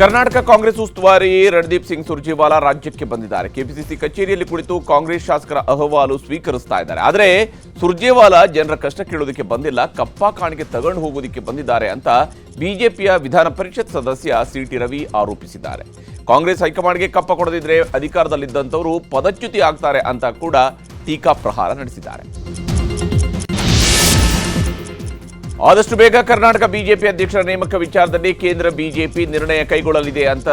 ಕರ್ನಾಟಕ ಕಾಂಗ್ರೆಸ್ ಉಸ್ತುವಾರಿ ರಣದೀಪ್ ಸಿಂಗ್ ಸುರ್ಜೇವಾಲಾ ರಾಜ್ಯಕ್ಕೆ ಬಂದಿದ್ದಾರೆ. ಕೆಪಿಸಿಸಿ ಕಚೇರಿಯಲ್ಲಿ ಕುಳಿತು ಕಾಂಗ್ರೆಸ್ ಶಾಸಕರ ಅಹವಾಲು ಸ್ವೀಕರಿಸ್ತಾ ಇದ್ದಾರೆ. ಆದರೆ ಸುರ್ಜೇವಾಲಾ ಜನರ ಕಷ್ಟ ಕೇಳೋದಕ್ಕೆ ಬಂದಿಲ್ಲ, ಕಪ್ಪ ಕಾಣಿಗೆ ತಗೊಂಡು ಹೋಗೋದಕ್ಕೆ ಬಂದಿದ್ದಾರೆ ಅಂತ ಬಿಜೆಪಿಯ ವಿಧಾನ ಪರಿಷತ್ ಸದಸ್ಯ ಸಿಟಿ ರವಿ ಆರೋಪಿಸಿದ್ದಾರೆ. ಕಾಂಗ್ರೆಸ್ ಹೈಕಮಾಂಡ್ಗೆ ಕಪ್ಪ ಕೊಡದಿದ್ರೆ ಅಧಿಕಾರದಲ್ಲಿದ್ದಂಥವರು ಪದಚ್ಯುತಿ ಆಗ್ತಾರೆ ಅಂತ ಕೂಡ ಟೀಕಾ ಪ್ರಹಾರ ನಡೆಸಿದ್ದಾರೆ. ಆದಷ್ಟು ಬೇಗ ಕರ್ನಾಟಕ ಬಿಜೆಪಿ ಅಧ್ಯಕ್ಷರ ನೇಮಕ ವಿಚಾರದಲ್ಲಿ ಕೇಂದ್ರ ಬಿಜೆಪಿ ನಿರ್ಣಯ ಕೈಗೊಳ್ಳಲಿದೆ ಅಂತ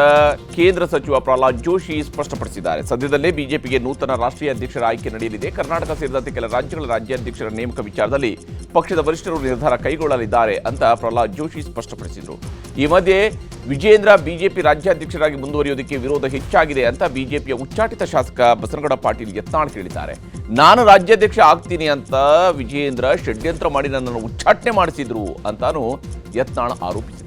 ಕೇಂದ್ರ ಸಚಿವ ಪ್ರಹ್ಲಾದ್ ಜೋಶಿ ಸ್ಪಷ್ಟಪಡಿಸಿದ್ದಾರೆ. ಸದ್ಯದಲ್ಲೇ ಬಿಜೆಪಿಗೆ ನೂತನ ರಾಷ್ಟ್ರೀಯ ಅಧ್ಯಕ್ಷರ ಆಯ್ಕೆ ನಡೆಯಲಿದೆ. ಕರ್ನಾಟಕ ಸೇರಿದಂತೆ ಕೆಲ ರಾಜ್ಯಗಳ ರಾಜ್ಯಾಧ್ಯಕ್ಷರ ನೇಮಕ ವಿಚಾರದಲ್ಲಿ ಪಕ್ಷದ ವರಿಷ್ಠರು ನಿರ್ಧಾರ ಕೈಗೊಳ್ಳಲಿದ್ದಾರೆ ಅಂತ ಪ್ರಹ್ಲಾದ್ ಜೋಶಿ ಸ್ಪಷ್ಟಪಡಿಸಿದರು. ಈ ಮಧ್ಯೆ ವಿಜೇಂದ್ರ ಬಿಜೆಪಿ ರಾಜ್ಯಾಧ್ಯಕ್ಷರಾಗಿ ಮುಂದುವರಿಯುವುದಕ್ಕೆ ವಿರೋಧ ಹೆಚ್ಚಾಗಿದೆ ಅಂತ ಬಿಜೆಪಿಯ ಉಚ್ಚಾಟಿತ ಶಾಸಕ ಬಸನಗೌಡ ಪಾಟೀಲ್ ಯತ್ನಾಳ್ ಹೇಳಿದ್ದಾರೆ. ನಾನು ರಾಜ್ಯಾಧ್ಯಕ್ಷ ಆಗ್ತೀನಿ ಅಂತ ವಿಜೇಂದ್ರ ಷಡ್ಯಂತ್ರ ಮಾಡಿ ನನ್ನನ್ನು ಉಚ್ಚಾಟನೆ ಮಾಡಿಸಿದ್ರು ಅಂತಾನೂ ಯತ್ನಾಳ್ ಆರೋಪಿಸಿದರು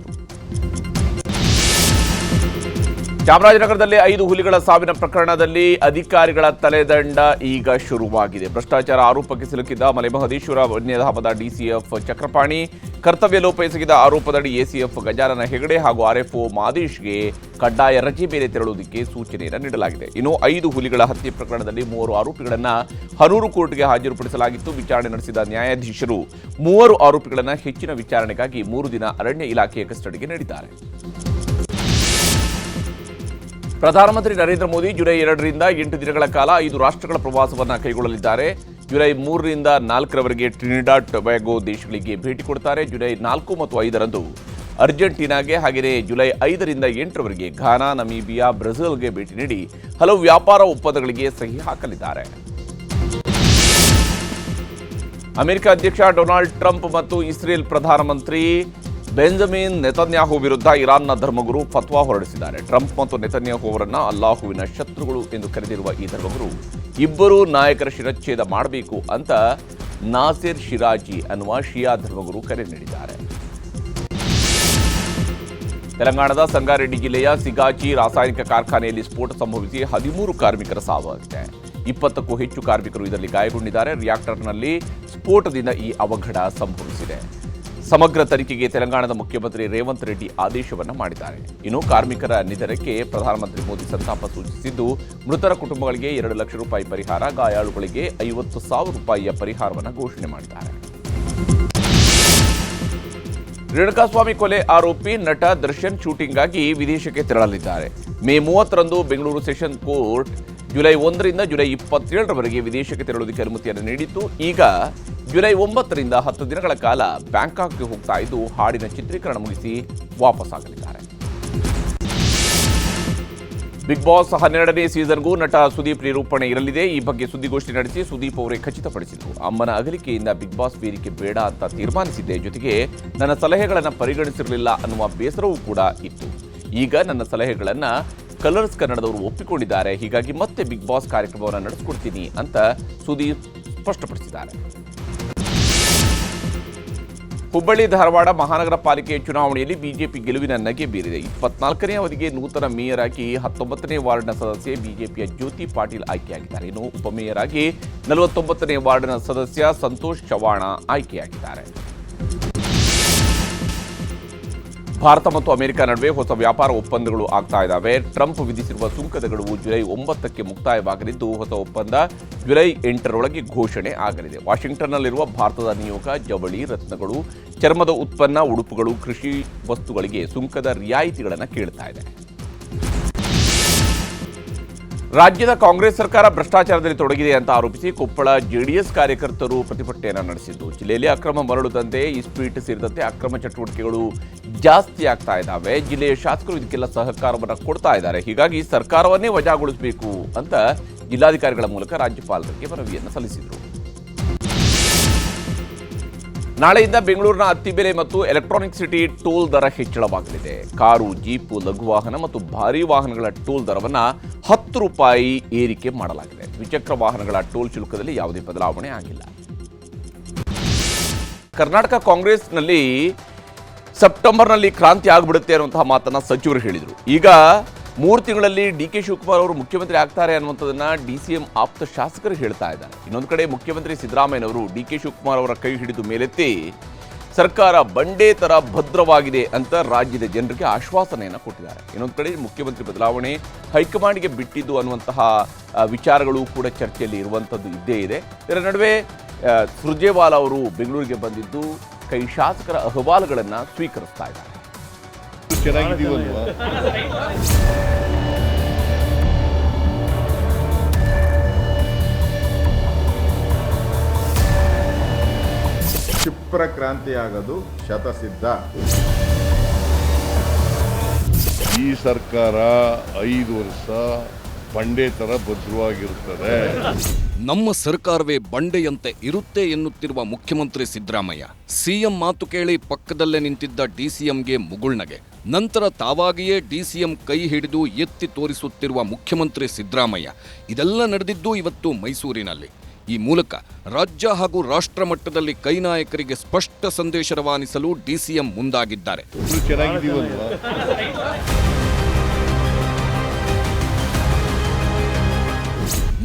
ಚಾಮರಾಜನಗರದಲ್ಲಿ ಐದು ಹುಲಿಗಳ ಸಾವಿನ ಪ್ರಕರಣದಲ್ಲಿ ಅಧಿಕಾರಿಗಳ ತಲೆದಂಡ ಈಗ ಶುರುವಾಗಿದೆ. ಭ್ರಷ್ಟಾಚಾರ ಆರೋಪಕ್ಕೆ ಸಿಲುಕಿದ್ದ ಮಲೆಮಹದೇಶ್ವರ ವನ್ಯಧಾಮದ ಡಿಸಿಎಫ್ ಚಕ್ರಪಾಣಿ, ಕರ್ತವ್ಯ ಲೋಪ ಎಸಗಿದ ಆರೋಪದಡಿ ಎಸಿಎಫ್ ಗಜಾನನ ಹೆಗಡೆ ಹಾಗೂ ಆರ್ಎಫ್ಒ ಮಾದೇಶ್ಗೆ ಕಡ್ಡಾಯ ರಜೆ ಮೇಲೆ ತೆರಳುವುದಕ್ಕೆ ಸೂಚನೆಯನ್ನು ನೀಡಲಾಗಿದೆ. ಇನ್ನು ಐದು ಹುಲಿಗಳ ಹತ್ಯೆ ಪ್ರಕರಣದಲ್ಲಿ ಮೂವರು ಆರೋಪಿಗಳನ್ನು ಹನೂರು ಕೋರ್ಟ್ಗೆ ಹಾಜರುಪಡಿಸಲಾಗಿತ್ತು. ವಿಚಾರಣೆ ನಡೆಸಿದ ನ್ಯಾಯಾಧೀಶರು ಮೂವರು ಆರೋಪಿಗಳನ್ನು ಹೆಚ್ಚಿನ ವಿಚಾರಣೆಗಾಗಿ ಮೂರು ದಿನ ಅರಣ್ಯ ಇಲಾಖೆಯ ಕಸ್ಟಡಿಗೆ ನೀಡಿದ್ದಾರೆ. ಪ್ರಧಾನಮಂತ್ರಿ ನರೇಂದ್ರ ಮೋದಿ ಜುಲೈ ಎರಡರಿಂದ ಎಂಟು ದಿನಗಳ ಕಾಲ ಐದು ರಾಷ್ಟ್ರಗಳ ಪ್ರವಾಸವನ್ನು ಕೈಗೊಳ್ಳಲಿದ್ದಾರೆ. ಜುಲೈ ಮೂರರಿಂದ ನಾಲ್ಕರವರೆಗೆ ಟ್ರಿನಿಡಾಟ್ ಟೊಬ್ಯಾಗೋ ದೇಶಗಳಿಗೆ ಭೇಟಿ ಕೊಡ್ತಾರೆ. ಜುಲೈ ನಾಲ್ಕು ಮತ್ತು ಐದರಂದು ಅರ್ಜೆಂಟೀನಾಗೆ ಹಾಗೆಯೇ ಜುಲೈ ಐದರಿಂದ ಎಂಟರವರೆಗೆ ಘಾನಾ, ನಮೀಬಿಯಾ, ಬ್ರೆಜಿಲ್ಗೆ ಭೇಟಿ ನೀಡಿ ಹಲವು ವ್ಯಾಪಾರ ಒಪ್ಪಂದಗಳಿಗೆ ಸಹಿ ಹಾಕಲಿದ್ದಾರೆ. ಅಮೆರಿಕ ಅಧ್ಯಕ್ಷ ಡೊನಾಲ್ಡ್ ಟ್ರಂಪ್ ಮತ್ತು ಇಸ್ರೇಲ್ ಪ್ರಧಾನಮಂತ್ರಿ ಬೆಂಜಮಿನ್ ನೆತನ್ಯಾಹು ವಿರುದ್ಧ ಇರಾನ್ನ ಧರ್ಮಗುರು ಫತ್ವಾ ಹೊರಡಿಸಿದ್ದಾರೆ. ಟ್ರಂಪ್ ಮತ್ತು ನೆತನ್ಯಾಹು ಅವರನ್ನ ಅಲ್ಲಾಹುವಿನ ಶತ್ರುಗಳು ಎಂದು ಕರೆದಿರುವ ಈ ಧರ್ಮಗುರು ಇಬ್ಬರೂ ನಾಯಕರ ಶಿರಚ್ಛೇದ ಮಾಡಬೇಕು ಅಂತ ನಾಸಿರ್ ಶಿರಾಜಿ ಅನ್ನುವ ಶಿಯಾ ಧರ್ಮಗುರು ಕರೆ ನೀಡಿದ್ದಾರೆ. ತೆಲಂಗಾಣದ ಸಂಗಾರೆಡ್ಡಿ ಜಿಲ್ಲೆಯ ಸಿಗಾಚಿ ರಾಸಾಯನಿಕ ಕಾರ್ಖಾನೆಯಲ್ಲಿ ಸ್ಫೋಟ ಸಂಭವಿಸಿ ಹದಿಮೂರು ಕಾರ್ಮಿಕರ ಸಾವಾಗಿದೆ ಇಪ್ಪತ್ತಕ್ಕೂ ಹೆಚ್ಚು ಕಾರ್ಮಿಕರು ಇದರಲ್ಲಿ ಗಾಯಗೊಂಡಿದ್ದಾರೆ. ರಿಯಾಕ್ಟರ್ನಲ್ಲಿ ಸ್ಫೋಟದಿಂದ ಈ ಅವಘಡ ಸಂಭವಿಸಿದೆ. ಸಮಗ್ರ ತನಿಖೆಗೆ ತೆಲಂಗಾಣದ ಮುಖ್ಯಮಂತ್ರಿ ರೇವಂತ್ ರೆಡ್ಡಿ ಆದೇಶವನ್ನು ಮಾಡಿದ್ದಾರೆ. ಇನ್ನು ಕಾರ್ಮಿಕರ ನಿಧನಕ್ಕೆ ಪ್ರಧಾನಮಂತ್ರಿ ಮೋದಿ ಸಂತಾಪ ಸೂಚಿಸಿದ್ದು, ಮೃತರ ಕುಟುಂಬಗಳಿಗೆ ಎರಡು ಲಕ್ಷ ರೂಪಾಯಿ ಪರಿಹಾರ, ಗಾಯಾಳುಗಳಿಗೆ ಐವತ್ತು ಸಾವಿರ ರೂಪಾಯಿಯ ಪರಿಹಾರವನ್ನು ಘೋಷಣೆ ಮಾಡಿದ್ದಾರೆ. ರೇಣುಕಾಸ್ವಾಮಿ ಕೊಲೆ ಆರೋಪಿ ನಟ ದರ್ಶನ್ ಶೂಟಿಂಗ್ಗಾಗಿ ವಿದೇಶಕ್ಕೆ ತೆರಳಲಿದ್ದಾರೆ. ಮೇ ಮೂವತ್ತರಂದು ಬೆಂಗಳೂರು ಸೆಷನ್ ಕೋರ್ಟ್ ಜುಲೈ ಒಂದರಿಂದ ಜುಲೈ ಇಪ್ಪತ್ತೇಳರವರೆಗೆ ವಿದೇಶಕ್ಕೆ ತೆರಳುವುದಕ್ಕೆ ಅನುಮತಿಯನ್ನು ನೀಡಿತ್ತು ಈಗ ಜುಲೈ ಒಂಬತ್ತರಿಂದ ಹತ್ತು ದಿನಗಳ ಕಾಲ ಬ್ಯಾಂಕಾಕ್ಗೆ ಹೋಗ್ತಾ ಇದ್ದು, ಹಾಡಿನ ಚಿತ್ರೀಕರಣ ಮುಗಿಸಿ ವಾಪಸ್ಸಾಗಲಿದ್ದಾರೆ. ಬಿಗ್ ಬಾಸ್ ಹನ್ನೆರಡನೇ ಸೀಸನ್ಗೂ ನಟ ಸುದೀಪ್ ನಿರೂಪಣೆ ಇರಲಿದೆ. ಈ ಬಗ್ಗೆ ಸುದ್ದಿಗೋಷ್ಠಿ ನಡೆಸಿ ಸುದೀಪ್ ಅವರೇ ಖಚಿತಪಡಿಸಿದರು. ಅಮ್ಮನ ಅಗಲಿಕೆಯಿಂದ ಬಿಗ್ ಬಾಸ್ ವೇದಿಕೆ ಬೇಡ ಅಂತ ತೀರ್ಮಾನಿಸಿದ್ದೆ. ಜೊತೆಗೆ, ನನ್ನ ಸಲಹೆಗಳನ್ನು ಪರಿಗಣಿಸಿರಲಿಲ್ಲ ಅನ್ನುವ ಬೇಸರವೂ ಕೂಡ ಇತ್ತು. ಈಗ ನನ್ನ ಸಲಹೆಗಳನ್ನು ಕಲರ್ಸ್ ಕನ್ನಡದವರು ಒಪ್ಪಿಕೊಂಡಿದ್ದಾರೆ. ಹೀಗಾಗಿ ಮತ್ತೆ ಬಿಗ್ ಬಾಸ್ ಕಾರ್ಯಕ್ರಮವನ್ನು ನಡೆಸ್ಕೊಡ್ತೀನಿ ಅಂತ ಸುದೀಪ್ ಸ್ಪಷ್ಟಪಡಿಸಿದ್ದಾರೆ. ಹುಬ್ಬಳ್ಳಿ, ಧಾರವಾಡ ಮಹಾನಗರ ಪಾಲಿಕೆ ಚುನಾವಣೆಯಲ್ಲಿ ಬಿಜೆಪಿ ಗೆಲುವಿನ ನಗೆ ಬೀರಿದೆ. ಇಪ್ಪತ್ನಾಲ್ಕನೇ ಅವಧಿಗೆ ನೂತನ ಮೇಯರ್ ಆಗಿ ಹತ್ತೊಂಬತ್ತನೇ ವಾರ್ಡ್ನ ಸದಸ್ಯೆ ಬಿಜೆಪಿಯ ಜ್ಯೋತಿ ಪಾಟೀಲ್ ಆಯ್ಕೆಯಾಗಿದ್ದಾರೆ. ಇನ್ನು ಉಪಮೇಯರ್ ಆಗಿ ನಲವತ್ತೊಂಬತ್ತನೇ ವಾರ್ಡ್ನ ಸದಸ್ಯ ಸಂತೋಷ್ ಚವಾಣ ಆಯ್ಕೆಯಾಗಿದ್ದಾರೆ. ಭಾರತ ಮತ್ತು ಅಮೆರಿಕ ನಡುವೆ ಹೊಸ ವ್ಯಾಪಾರ ಒಪ್ಪಂದಗಳು ಆಗ್ತಾ ಇದ್ದಾವೆ ಟ್ರಂಪ್ ವಿಧಿಸಿರುವ ಸುಂಕದ ಗಡುವು ಜುಲೈ ಒಂಬತ್ತಕ್ಕೆ ಮುಕ್ತಾಯವಾಗಲಿದ್ದು, ಹೊಸ ಒಪ್ಪಂದ ಜುಲೈ ಎಂಟರೊಳಗೆ ಘೋಷಣೆ ಆಗಲಿದೆ. ವಾಷಿಂಗ್ಟನ್ನಲ್ಲಿರುವ ಭಾರತದ ನಿಯೋಗ, ಜವಳಿ ರತ್ನಗಳು, ಚರ್ಮದ ಉತ್ಪನ್ನ, ಉಡುಪುಗಳು, ಕೃಷಿ ವಸ್ತುಗಳಿಗೆ ಸುಂಕದ ರಿಯಾಯಿತಿಗಳನ್ನು ಕೇಳ್ತಾ ಇದೆ. ರಾಜ್ಯದ ಕಾಂಗ್ರೆಸ್ ಸರ್ಕಾರ ಭ್ರಷ್ಟಾಚಾರದಲ್ಲಿ ತೊಡಗಿದೆ ಅಂತ ಆರೋಪಿಸಿ ಕೊಪ್ಪಳ ಜೆಡಿಎಸ್ ಕಾರ್ಯಕರ್ತರು ಪ್ರತಿಭಟನೆಯನ್ನು ನಡೆಸಿದ್ದು. ಜಿಲ್ಲೆಯಲ್ಲಿ ಅಕ್ರಮ ಮರಳು ದಂಧೆ ಇಸ್ಪೀಟ್ ಸೇರಿದಂತೆ ಅಕ್ರಮ ಚಟುವಟಿಕೆಗಳು ಜಾಸ್ತಿ ಆಗ್ತಾ ಇದ್ದಾವೆ ಜಿಲ್ಲೆಯ ಶಾಸಕರು ಇದಕ್ಕೆಲ್ಲ ಸಹಕಾರವನ್ನು ಕೊಡ್ತಾ ಇದ್ದಾರೆ. ಹೀಗಾಗಿ ಸರ್ಕಾರವನ್ನೇ ವಜಾಗೊಳಿಸಬೇಕು ಅಂತ ಜಿಲ್ಲಾಧಿಕಾರಿಗಳ ಮೂಲಕ ರಾಜ್ಯಪಾಲರಿಗೆ ಮನವಿಯನ್ನು ಸಲ್ಲಿಸಿದರು. ನಾಳೆಯಿಂದ ಬೆಂಗಳೂರಿನ ಅತ್ತಿಬೆಲೆ ಮತ್ತು ಎಲೆಕ್ಟ್ರಾನಿಕ್ ಸಿಟಿ ಟೋಲ್ ದರ ಹೆಚ್ಚಳವಾಗಲಿದೆ. ಕಾರು, ಜೀಪು, ಲಘು ವಾಹನ ಮತ್ತು ಭಾರೀ ವಾಹನಗಳ ಟೋಲ್ ದರವನ್ನು ಹತ್ತು ರೂಪಾಯಿ ಏರಿಕೆ ಮಾಡಲಾಗಿದೆ. ದ್ವಿಚಕ್ರ ವಾಹನಗಳ ಟೋಲ್ ಶುಲ್ಕದಲ್ಲಿ ಯಾವುದೇ ಬದಲಾವಣೆ ಆಗಿಲ್ಲ. ಕರ್ನಾಟಕ ಕಾಂಗ್ರೆಸ್ನಲ್ಲಿ ಸೆಪ್ಟೆಂಬರ್ನಲ್ಲಿ ಕ್ರಾಂತಿ ಆಗಿಬಿಡುತ್ತೆ ಅನ್ನುವಂತಹ ಮಾತನ್ನು ಸಚಿವರು ಹೇಳಿದರು. ಈಗ ಮೂರು ತಿಂಗಳಲ್ಲಿ ಡಿ ಕೆ ಶಿವಕುಮಾರ್ ಅವರು ಮುಖ್ಯಮಂತ್ರಿ ಆಗ್ತಾರೆ ಅನ್ನುವಂಥದ್ದನ್ನ ಡಿ ಸಿ ಎಂ ಆಪ್ತ ಶಾಸಕರು ಹೇಳ್ತಾ ಇದ್ದಾರೆ. ಇನ್ನೊಂದು ಕಡೆ ಮುಖ್ಯಮಂತ್ರಿ ಸಿದ್ದರಾಮಯ್ಯನವರು ಡಿ ಕೆ ಶಿವಕುಮಾರ್ ಅವರ ಕೈ ಹಿಡಿದು ಮೇಲೆತ್ತಿ, ಸರ್ಕಾರ ಬಂಡೆ ತರ ಭದ್ರವಾಗಿದೆ ಅಂತ ರಾಜ್ಯದ ಜನರಿಗೆ ಆಶ್ವಾಸನೆಯನ್ನು ಕೊಟ್ಟಿದ್ದಾರೆ. ಇನ್ನೊಂದು ಕಡೆ ಮುಖ್ಯಮಂತ್ರಿ ಬದಲಾವಣೆ ಹೈಕಮಾಂಡ್ಗೆ ಬಿಟ್ಟಿದ್ದು ಅನ್ನುವಂತಹ ವಿಚಾರಗಳು ಕೂಡ ಚರ್ಚೆಯಲ್ಲಿ ಇರುವಂಥದ್ದು ಇದ್ದೇ ಇದೆ. ಇದರ ನಡುವೆ ಸುರ್ಜೇವಾಲಾ ಅವರು ಬೆಂಗಳೂರಿಗೆ ಬಂದಿದ್ದು, ಕೈ ಶಾಸಕರ ಅಹವಾಲುಗಳನ್ನು ಸ್ವೀಕರಿಸ್ತಾ ಇದ್ದಾರೆ. ಚೆನ್ನಾಗಿದ್ದೀವಲ್ವಾ? ಕ್ಷಿಪ್ರ ಕ್ರಾಂತಿಯಾಗದು ಶತಸಿದ್ಧ. ಈ ಸರ್ಕಾರ ಐದು ವರ್ಷ ಬಂಡೆ ತರ ಭದ್ರವಾಗಿರುತ್ತದೆ. ನಮ್ಮ ಸರ್ಕಾರವೇ ಬಂಡೆಯಂತೆ ಇರುತ್ತೆ ಎನ್ನುತ್ತಿರುವ ಮುಖ್ಯಮಂತ್ರಿ ಸಿದ್ದರಾಮಯ್ಯ. ಸಿಎಂ ಮಾತು ಕೇಳಿ ಪಕ್ಕದಲ್ಲೇ ನಿಂತಿದ್ದ ಡಿಸಿಎಂಗೆ ಮುಗುಳ್ನಗೆ. ನಂತರ ತಾವಾಗಿಯೇ ಡಿಸಿಎಂ ಕೈ ಹಿಡಿದು ಎತ್ತಿ ತೋರಿಸುತ್ತಿರುವ ಮುಖ್ಯಮಂತ್ರಿ ಸಿದ್ದರಾಮಯ್ಯ. ಇದೆಲ್ಲ ನಡೆದಿದ್ದು ಇವತ್ತು ಮೈಸೂರಿನಲ್ಲಿ. ಈ ಮೂಲಕ ರಾಜ್ಯ ಹಾಗೂ ರಾಷ್ಟ್ರ ಮಟ್ಟದಲ್ಲಿ ಕೈ ನಾಯಕರಿಗೆ ಸ್ಪಷ್ಟ ಸಂದೇಶ ರವಾನಿಸಲು ಡಿಸಿಎಂ ಮುಂದಾಗಿದ್ದಾರೆ.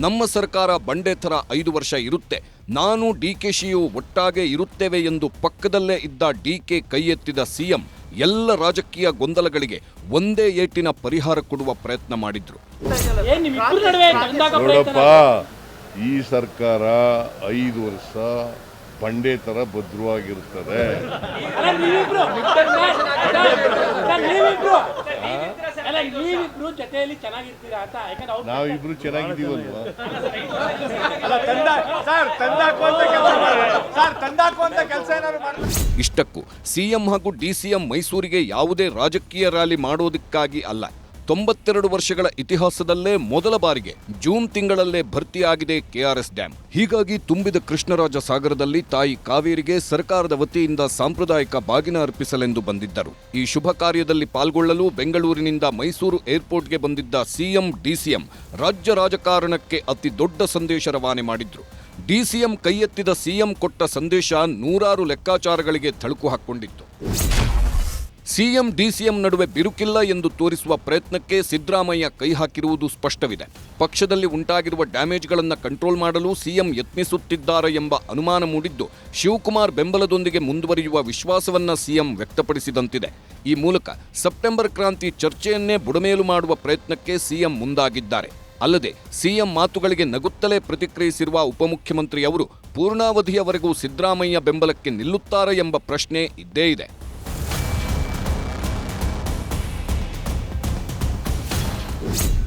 ನಮ್ಮ ಸರ್ಕಾರ ಬಂಡೆ ಥರ ಐದು ವರ್ಷ ಇರುತ್ತೆ. ನಾನು ಡಿಕೆಶಿಯು ಒಟ್ಟಾಗೆ ಇರುತ್ತೇವೆ ಎಂದು ಪಕ್ಕದಲ್ಲೇ ಇದ್ದ ಡಿಕೆ ಕೈ ಎತ್ತಿದ ಸಿಎಂ ಎಲ್ಲ ರಾಜಕೀಯ ಗೊಂದಲಗಳಿಗೆ ಒಂದೇ ಏಟಿನ ಪರಿಹಾರ ಕೊಡುವ ಪ್ರಯತ್ನ ಮಾಡಿದ್ರು. ನೋಡಪ್ಪ ಈ ಸರ್ಕಾರ ಐದು ವರ್ಷ ಬಂಡೆ ಯಾಕಂದ್ರೆ ಅವ್ರು ನಾವಿಬ್ರು ಚೆನ್ನಾಗಿದ್ದೀವಲ್ವಾ? ಇಷ್ಟಕ್ಕೂ ಸಿಎಂ ಹಾಗೂ ಡಿಸಿಎಂ ಮೈಸೂರಿಗೆ ಯಾವುದೇ ರಾಜಕೀಯ ರ್ಯಾಲಿ ಮಾಡೋದಕ್ಕಾಗಿ ಅಲ್ಲ ತೊಂಬತ್ತೆರಡು ವರ್ಷಗಳ ಇತಿಹಾಸದಲ್ಲೇ ಮೊದಲ ಬಾರಿಗೆ ಜೂನ್ ತಿಂಗಳಲ್ಲೇ ಭರ್ತಿಯಾಗಿದೆ ಕೆಆರ್ಎಸ್ ಡ್ಯಾಂ. ಹೀಗಾಗಿ ತುಂಬಿದ ಕೃಷ್ಣರಾಜ ಸಾಗರದಲ್ಲಿ ತಾಯಿ ಕಾವೇರಿಗೆ ಸರ್ಕಾರದ ವತಿಯಿಂದ ಸಾಂಪ್ರದಾಯಿಕ ಬಾಗಿನ ಅರ್ಪಿಸಲೆಂದು ಬಂದಿದ್ದರು. ಈ ಶುಭ ಕಾರ್ಯದಲ್ಲಿ ಪಾಲ್ಗೊಳ್ಳಲು ಬೆಂಗಳೂರಿನಿಂದ ಮೈಸೂರು ಏರ್ಪೋರ್ಟ್ಗೆ ಬಂದಿದ್ದ ಸಿಎಂ, ಡಿಸಿಎಂ ರಾಜ್ಯ ರಾಜಕಾರಣಕ್ಕೆ ಅತಿ ದೊಡ್ಡ ಸಂದೇಶ ರವಾನೆ ಮಾಡಿದ್ರು. ಡಿಸಿಎಂ ಕೈ ಎತ್ತಿದ ಸಿಎಂ ಕೊಟ್ಟ ಸಂದೇಶ ನೂರಾರು ಲೆಕ್ಕಾಚಾರಗಳಿಗೆ ಥಳುಕು ಹಾಕ್ಕೊಂಡಿತ್ತು. ಸಿಎಂ, ಡಿಸಿಎಂ ನಡುವೆ ಬಿರುಕಿಲ್ಲ ಎಂದು ತೋರಿಸುವ ಪ್ರಯತ್ನಕ್ಕೆ ಸಿದ್ದರಾಮಯ್ಯ ಕೈ ಹಾಕಿರುವುದು ಸ್ಪಷ್ಟವಿದೆ. ಪಕ್ಷದಲ್ಲಿ ಉಂಟಾಗಿರುವ ಡ್ಯಾಮೇಜ್ಗಳನ್ನು ಕಂಟ್ರೋಲ್ ಮಾಡಲು ಸಿಎಂ ಯತ್ನಿಸುತ್ತಿದ್ದಾರೆ ಎಂಬ ಅನುಮಾನ ಮೂಡಿದ್ದು, ಶಿವಕುಮಾರ್ ಬೆಂಬಲದೊಂದಿಗೆ ಮುಂದುವರಿಯುವ ವಿಶ್ವಾಸವನ್ನ ಸಿಎಂ ವ್ಯಕ್ತಪಡಿಸಿದಂತಿದೆ. ಈ ಮೂಲಕ ಸೆಪ್ಟೆಂಬರ್ ಕ್ರಾಂತಿ ಚರ್ಚೆಯನ್ನೇ ಬುಡಮೇಲು ಮಾಡುವ ಪ್ರಯತ್ನಕ್ಕೆ ಸಿಎಂ ಮುಂದಾಗಿದ್ದಾರೆ. ಅಲ್ಲದೆ, ಸಿಎಂ ಮಾತುಗಳಿಗೆ ನಗುತ್ತಲೇ ಪ್ರತಿಕ್ರಿಯಿಸಿರುವ ಉಪಮುಖ್ಯಮಂತ್ರಿಯವರು, ಪೂರ್ಣಾವಧಿಯವರೆಗೂ ಸಿದ್ದರಾಮಯ್ಯ ಬೆಂಬಲಕ್ಕೆ ನಿಲ್ಲುತ್ತಾರೆ ಎಂಬ ಪ್ರಶ್ನೆ ಇದ್ದೇ ಇದೆ.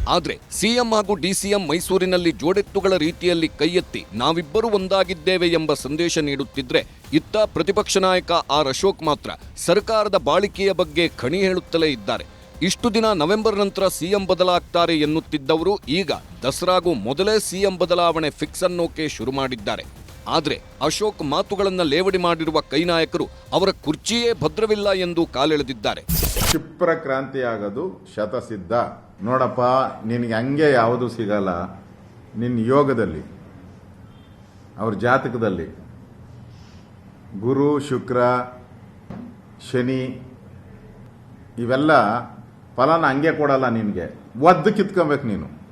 ಆದ್ರೆ ಸಿಎಂ ಹಾಗೂ ಡಿಸಿಎಂ ಮೈಸೂರಿನಲ್ಲಿ ಜೋಡೆತ್ತುಗಳ ರೀತಿಯಲ್ಲಿ ಕೈ ಎತ್ತಿ ನಾವಿಬ್ಬರೂ ಒಂದಾಗಿದ್ದೇವೆ ಎಂಬ ಸಂದೇಶ ನೀಡುತ್ತಿದ್ರೆ ಇತ್ತ ಪ್ರತಿಪಕ್ಷ ನಾಯಕ ಆರ್ ಅಶೋಕ್ ಮಾತ್ರ ಸರ್ಕಾರದ ಬಾಳಿಕೆಯ ಬಗ್ಗೆ ಖಣಿ ಹೇಳುತ್ತಲೇ ಇದ್ದಾರೆ. ಇಷ್ಟು ದಿನ ನವೆಂಬರ್ ನಂತರ ಸಿಎಂ ಬದಲಾಗ್ತಾರೆ ಎನ್ನುತ್ತಿದ್ದವರು ಈಗ ದಸರಾಗೂ ಮೊದಲೇ ಸಿಎಂ ಬದಲಾವಣೆ ಫಿಕ್ಸ್ ಅನ್ನೋಕೆ ಶುರು ಮಾಡಿದ್ದಾರೆ. ಆದ್ರೆ ಅಶೋಕ್ ಮಾತುಗಳನ್ನು ಲೇವಡಿ ಮಾಡಿರುವ ಕೈ ನಾಯಕರು ಅವರ ಕುರ್ಚಿಯೇ ಭದ್ರವಿಲ್ಲ ಎಂದು ಕಾಲೆಳೆದಿದ್ದಾರೆ. ಕ್ಷಿಪ್ರ ಕ್ರಾಂತಿಯಾಗದು ಶತಸಿದ್ಧ. ನೋಡಪ್ಪ, ನಿನಗೆ ಹಂಗೆ ಯಾವುದು ಸಿಗಲ್ಲ. ನಿನ್ನ ಯೋಗದಲ್ಲಿ, ಅವ್ರ ಜಾತಕದಲ್ಲಿ. ಗುರು, ಶುಕ್ರ, ಶನಿ, ಇವೆಲ್ಲ ಫಲನ ಹಂಗೆ ಕೊಡಲ್ಲ ನಿನಗೆ. ಒದ್ದು ಕಿತ್ಕೊಬೇಕು ನೀನು.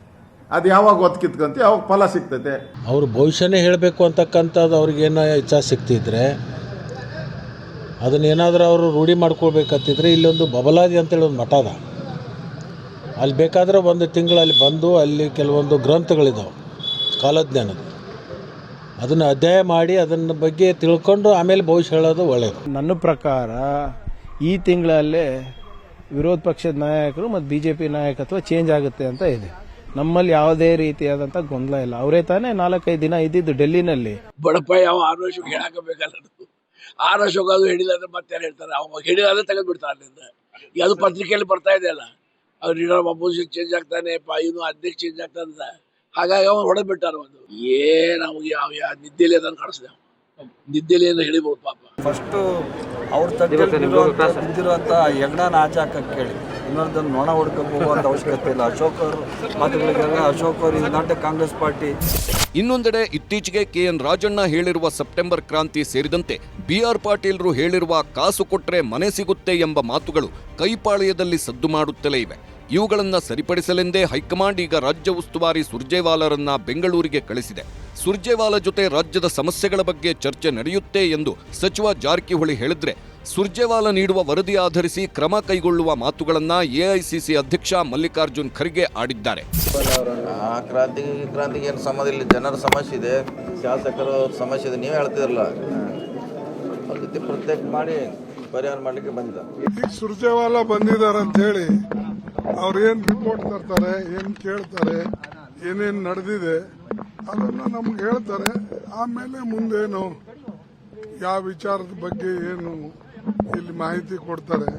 ಅದು ಯಾವಾಗ ಒದ್ದು ಕಿತ್ಕೊಂತ ಯಾವಾಗ ಫಲ ಸಿಗ್ತೈತೆ. ಅವ್ರ ಭವಿಷ್ಯನೇ ಹೇಳಬೇಕು ಅಂತಕ್ಕಂಥದ್ದು ಅವ್ರಿಗೇನೋ ಇಚ್ಛಾ ಸಿಕ್ತಿದ್ರೆ ಅದನ್ನೇನಾದರೂ ಅವರು ರೂಢಿ ಮಾಡ್ಕೊಳ್ಬೇಕಂತಿದ್ರೆ ಇಲ್ಲೊಂದು ಬಬಲಾದಿ ಅಂತೇಳಿ ಒಂದು ಮಠ ಅದ. ಅಲ್ಲಿ ಬೇಕಾದರೆ ಒಂದು ತಿಂಗಳಲ್ಲಿ ಬಂದು ಅಲ್ಲಿ ಕೆಲವೊಂದು ಗ್ರಂಥಗಳಿದ್ದಾವೆ ಕಾಲಜ್ಞಾನದ ಅದನ್ನು ಅಧ್ಯಯನ ಮಾಡಿ ಅದನ್ನ ಬಗ್ಗೆ ತಿಳ್ಕೊಂಡು ಆಮೇಲೆ ಭವಿಷ್ಯ ಹೇಳೋದು ಒಳ್ಳೆಯದು ನನ್ನ ಪ್ರಕಾರ ಈ ತಿಂಗಳಲ್ಲೇ ವಿರೋಧ ಪಕ್ಷದ ನಾಯಕರು ಮತ್ತು ಬಿ ಜೆ ಪಿ ನಾಯಕತ್ವ ಚೇಂಜ್ ಆಗುತ್ತೆ ಅಂತ ಇದೆ. ನಮ್ಮಲ್ಲಿ ಯಾವುದೇ ರೀತಿಯಾದಂತ ಗೊಂದಲ ಇಲ್ಲ. ಅವರೇ ತಾನೇ ನಾಲ್ಕೈದು ದಿನ ಇದ್ದಿದ್ದು ಡೆಲ್ಲಿನಲ್ಲಿ. ಬಡಪ ಯಾವ ಆರು ವರ್ಷಕ್ಕೆ ಹೇಳಾಕಬೇಕಲ್ಲ ಆರು ವರ್ಷಕ್ಕೆ ಅದು ಹೇಳಿಲ್ಲ ಅಂದ್ರೆ ಮತ್ತೆ ಯಾರು ಹೇಳ್ತಾರೆ? ಅವ ಹೇಳಿದ್ರೆ ತೆಗೆದು ಬಿಡ್ತಾರೆ ಅಲ್ಲಿಂದ. ಅದು ಪತ್ರಿಕೆಯಲ್ಲಿ ಬರ್ತಾ ಇದೆ ಅಲ್ಲ. ಅವ್ರು ಲೀಡರ್ ಅಪೋಸಿಷನ್ ಚೇಂಜ್ ಆಗ್ತಾನೆ ಪಾ ಇವನು ಅಧ್ಯಕ್ಷ ಚೇಂಜ್ ಆಗ್ತಾನೆ ಹಾಗಾಗಿ ಅವ್ನು ಹೊಡೆದ್ ಬಿಟ್ಟಾರ ಒಂದು ಏನ್ ಅವ್ಗೆ ಯಾವ ಯಾವ ನಿದ್ದೆಲಿ ಅದನ್ನು ಕಾಣಿಸ್ದೆ ನಿದ್ದೆಲಿ ಏನು ಹೇಳಿಬೋದು ಪಾಪ. ಫಸ್ಟು ಅವ್ರ ತಟ್ಟಿರುವಂಥ ಬಿದ್ದಿರುವಂಥ ಯಜ್ಞನ ಆಚೆ ಹಾಕಕ್ಕೆ ಕೇಳಿ. ಇನ್ನೊಂದನ್ನು ನೊಣ ಹೊಡ್ಕೊಂಡು ಹೋಗುವಂಥ ಅವಶ್ಯಕತೆ ಇಲ್ಲ. ಅಶೋಕ್ ಅವರು ಅಶೋಕರು ಅಶೋಕ್ ಅವರು ಇದು ನಾಟ್ ಎ ಕಾಂಗ್ರೆಸ್ ಪಾರ್ಟಿ. ಇನ್ನೊಂದೆಡೆ ಇತ್ತೀಚೆಗೆ ಕೆ ಎನ್ ರಾಜಣ್ಣ ಹೇಳಿರುವ ಸೆಪ್ಟೆಂಬರ್ ಕ್ರಾಂತಿ ಸೇರಿದಂತೆ ಬಿ ಆರ್ ಪಾಟೀಲ್ರು ಹೇಳಿರುವ ಕಾಸು ಕೊಟ್ಟರೆ ಮನೆ ಸಿಗುತ್ತೆ ಎಂಬ ಮಾತುಗಳು ಕೈಪಾಳ್ಯದಲ್ಲಿ ಸದ್ದು ಮಾಡುತ್ತಲೇ ಇವೆ. ಇವುಗಳನ್ನು ಸರಿಪಡಿಸಲೆಂದೇ ಹೈಕಮಾಂಡ್ ಈಗ ರಾಜ್ಯ ಉಸ್ತುವಾರಿ ಸುರ್ಜೇವಾಲರನ್ನ ಬೆಂಗಳೂರಿಗೆ ಕಳಿಸಿದೆ. ಸುರ್ಜೇವಾಲ ಜೊತೆ ರಾಜ್ಯದ ಸಮಸ್ಯೆಗಳ ಬಗ್ಗೆ ಚರ್ಚೆ ನಡೆಯುತ್ತೆ ಎಂದು ಸಚಿವ ಜಾರಕಿಹೊಳಿ ಹೇಳಿದ್ರೆ ಸುರ್ಜೇವಾಲ ನೀಡುವ ವರದಿ ಆಧರಿಸಿ ಕ್ರಮ ಕೈಗೊಳ್ಳುವ ಮಾತುಗಳನ್ನ ಎಐಸಿಸಿ ಅಧ್ಯಕ್ಷ ಮಲ್ಲಿಕಾರ್ಜುನ್ ಖರ್ಗೆ ಆಡಿದ್ದಾರೆ. ಕ್ರಾಂತಿ ಕ್ರಾಂತಿಗೆ ಏನು ಸಂಬಂಧ ಇಲ್ಲ ಜನರ ಸಮಸ್ಯೆ ಇದೆ ಶಾಸಕರ ಸಮಸ್ಯೆ ಇದೆ ನೀವೇ ಹೇಳ್ತಿರಲ್ಲ ಅವ್ರ ಜೊತೆ ಪ್ರತ್ಯೇಕ ಮಾಡಿ ಪರಿಹಾರ ಮಾಡಲಿಕ್ಕೆ ಬಂದಿದ್ದ ಈಗ ಸುರ್ಜೇವಾಲ ಬಂದಿದ್ದಾರೆ ಅಂತ ಹೇಳಿ ಅವ್ರು ಏನು ರಿಪೋರ್ಟ್ ತರ್ತಾರೆ ಏನು ಕೇಳ್ತಾರೆ ಏನೇನು ನಡೆದಿದೆ ಅದನ್ನ ನಮ್ಗೆ ಹೇಳ್ತಾರೆ. ಆಮೇಲೆ ಮುಂದೇನು ಯಾವ ವಿಚಾರದ ಬಗ್ಗೆ ಏನು ಇಲ್ಲಿ ಮಾಹಿತಿ ಕೊಡ್ತಾರೆ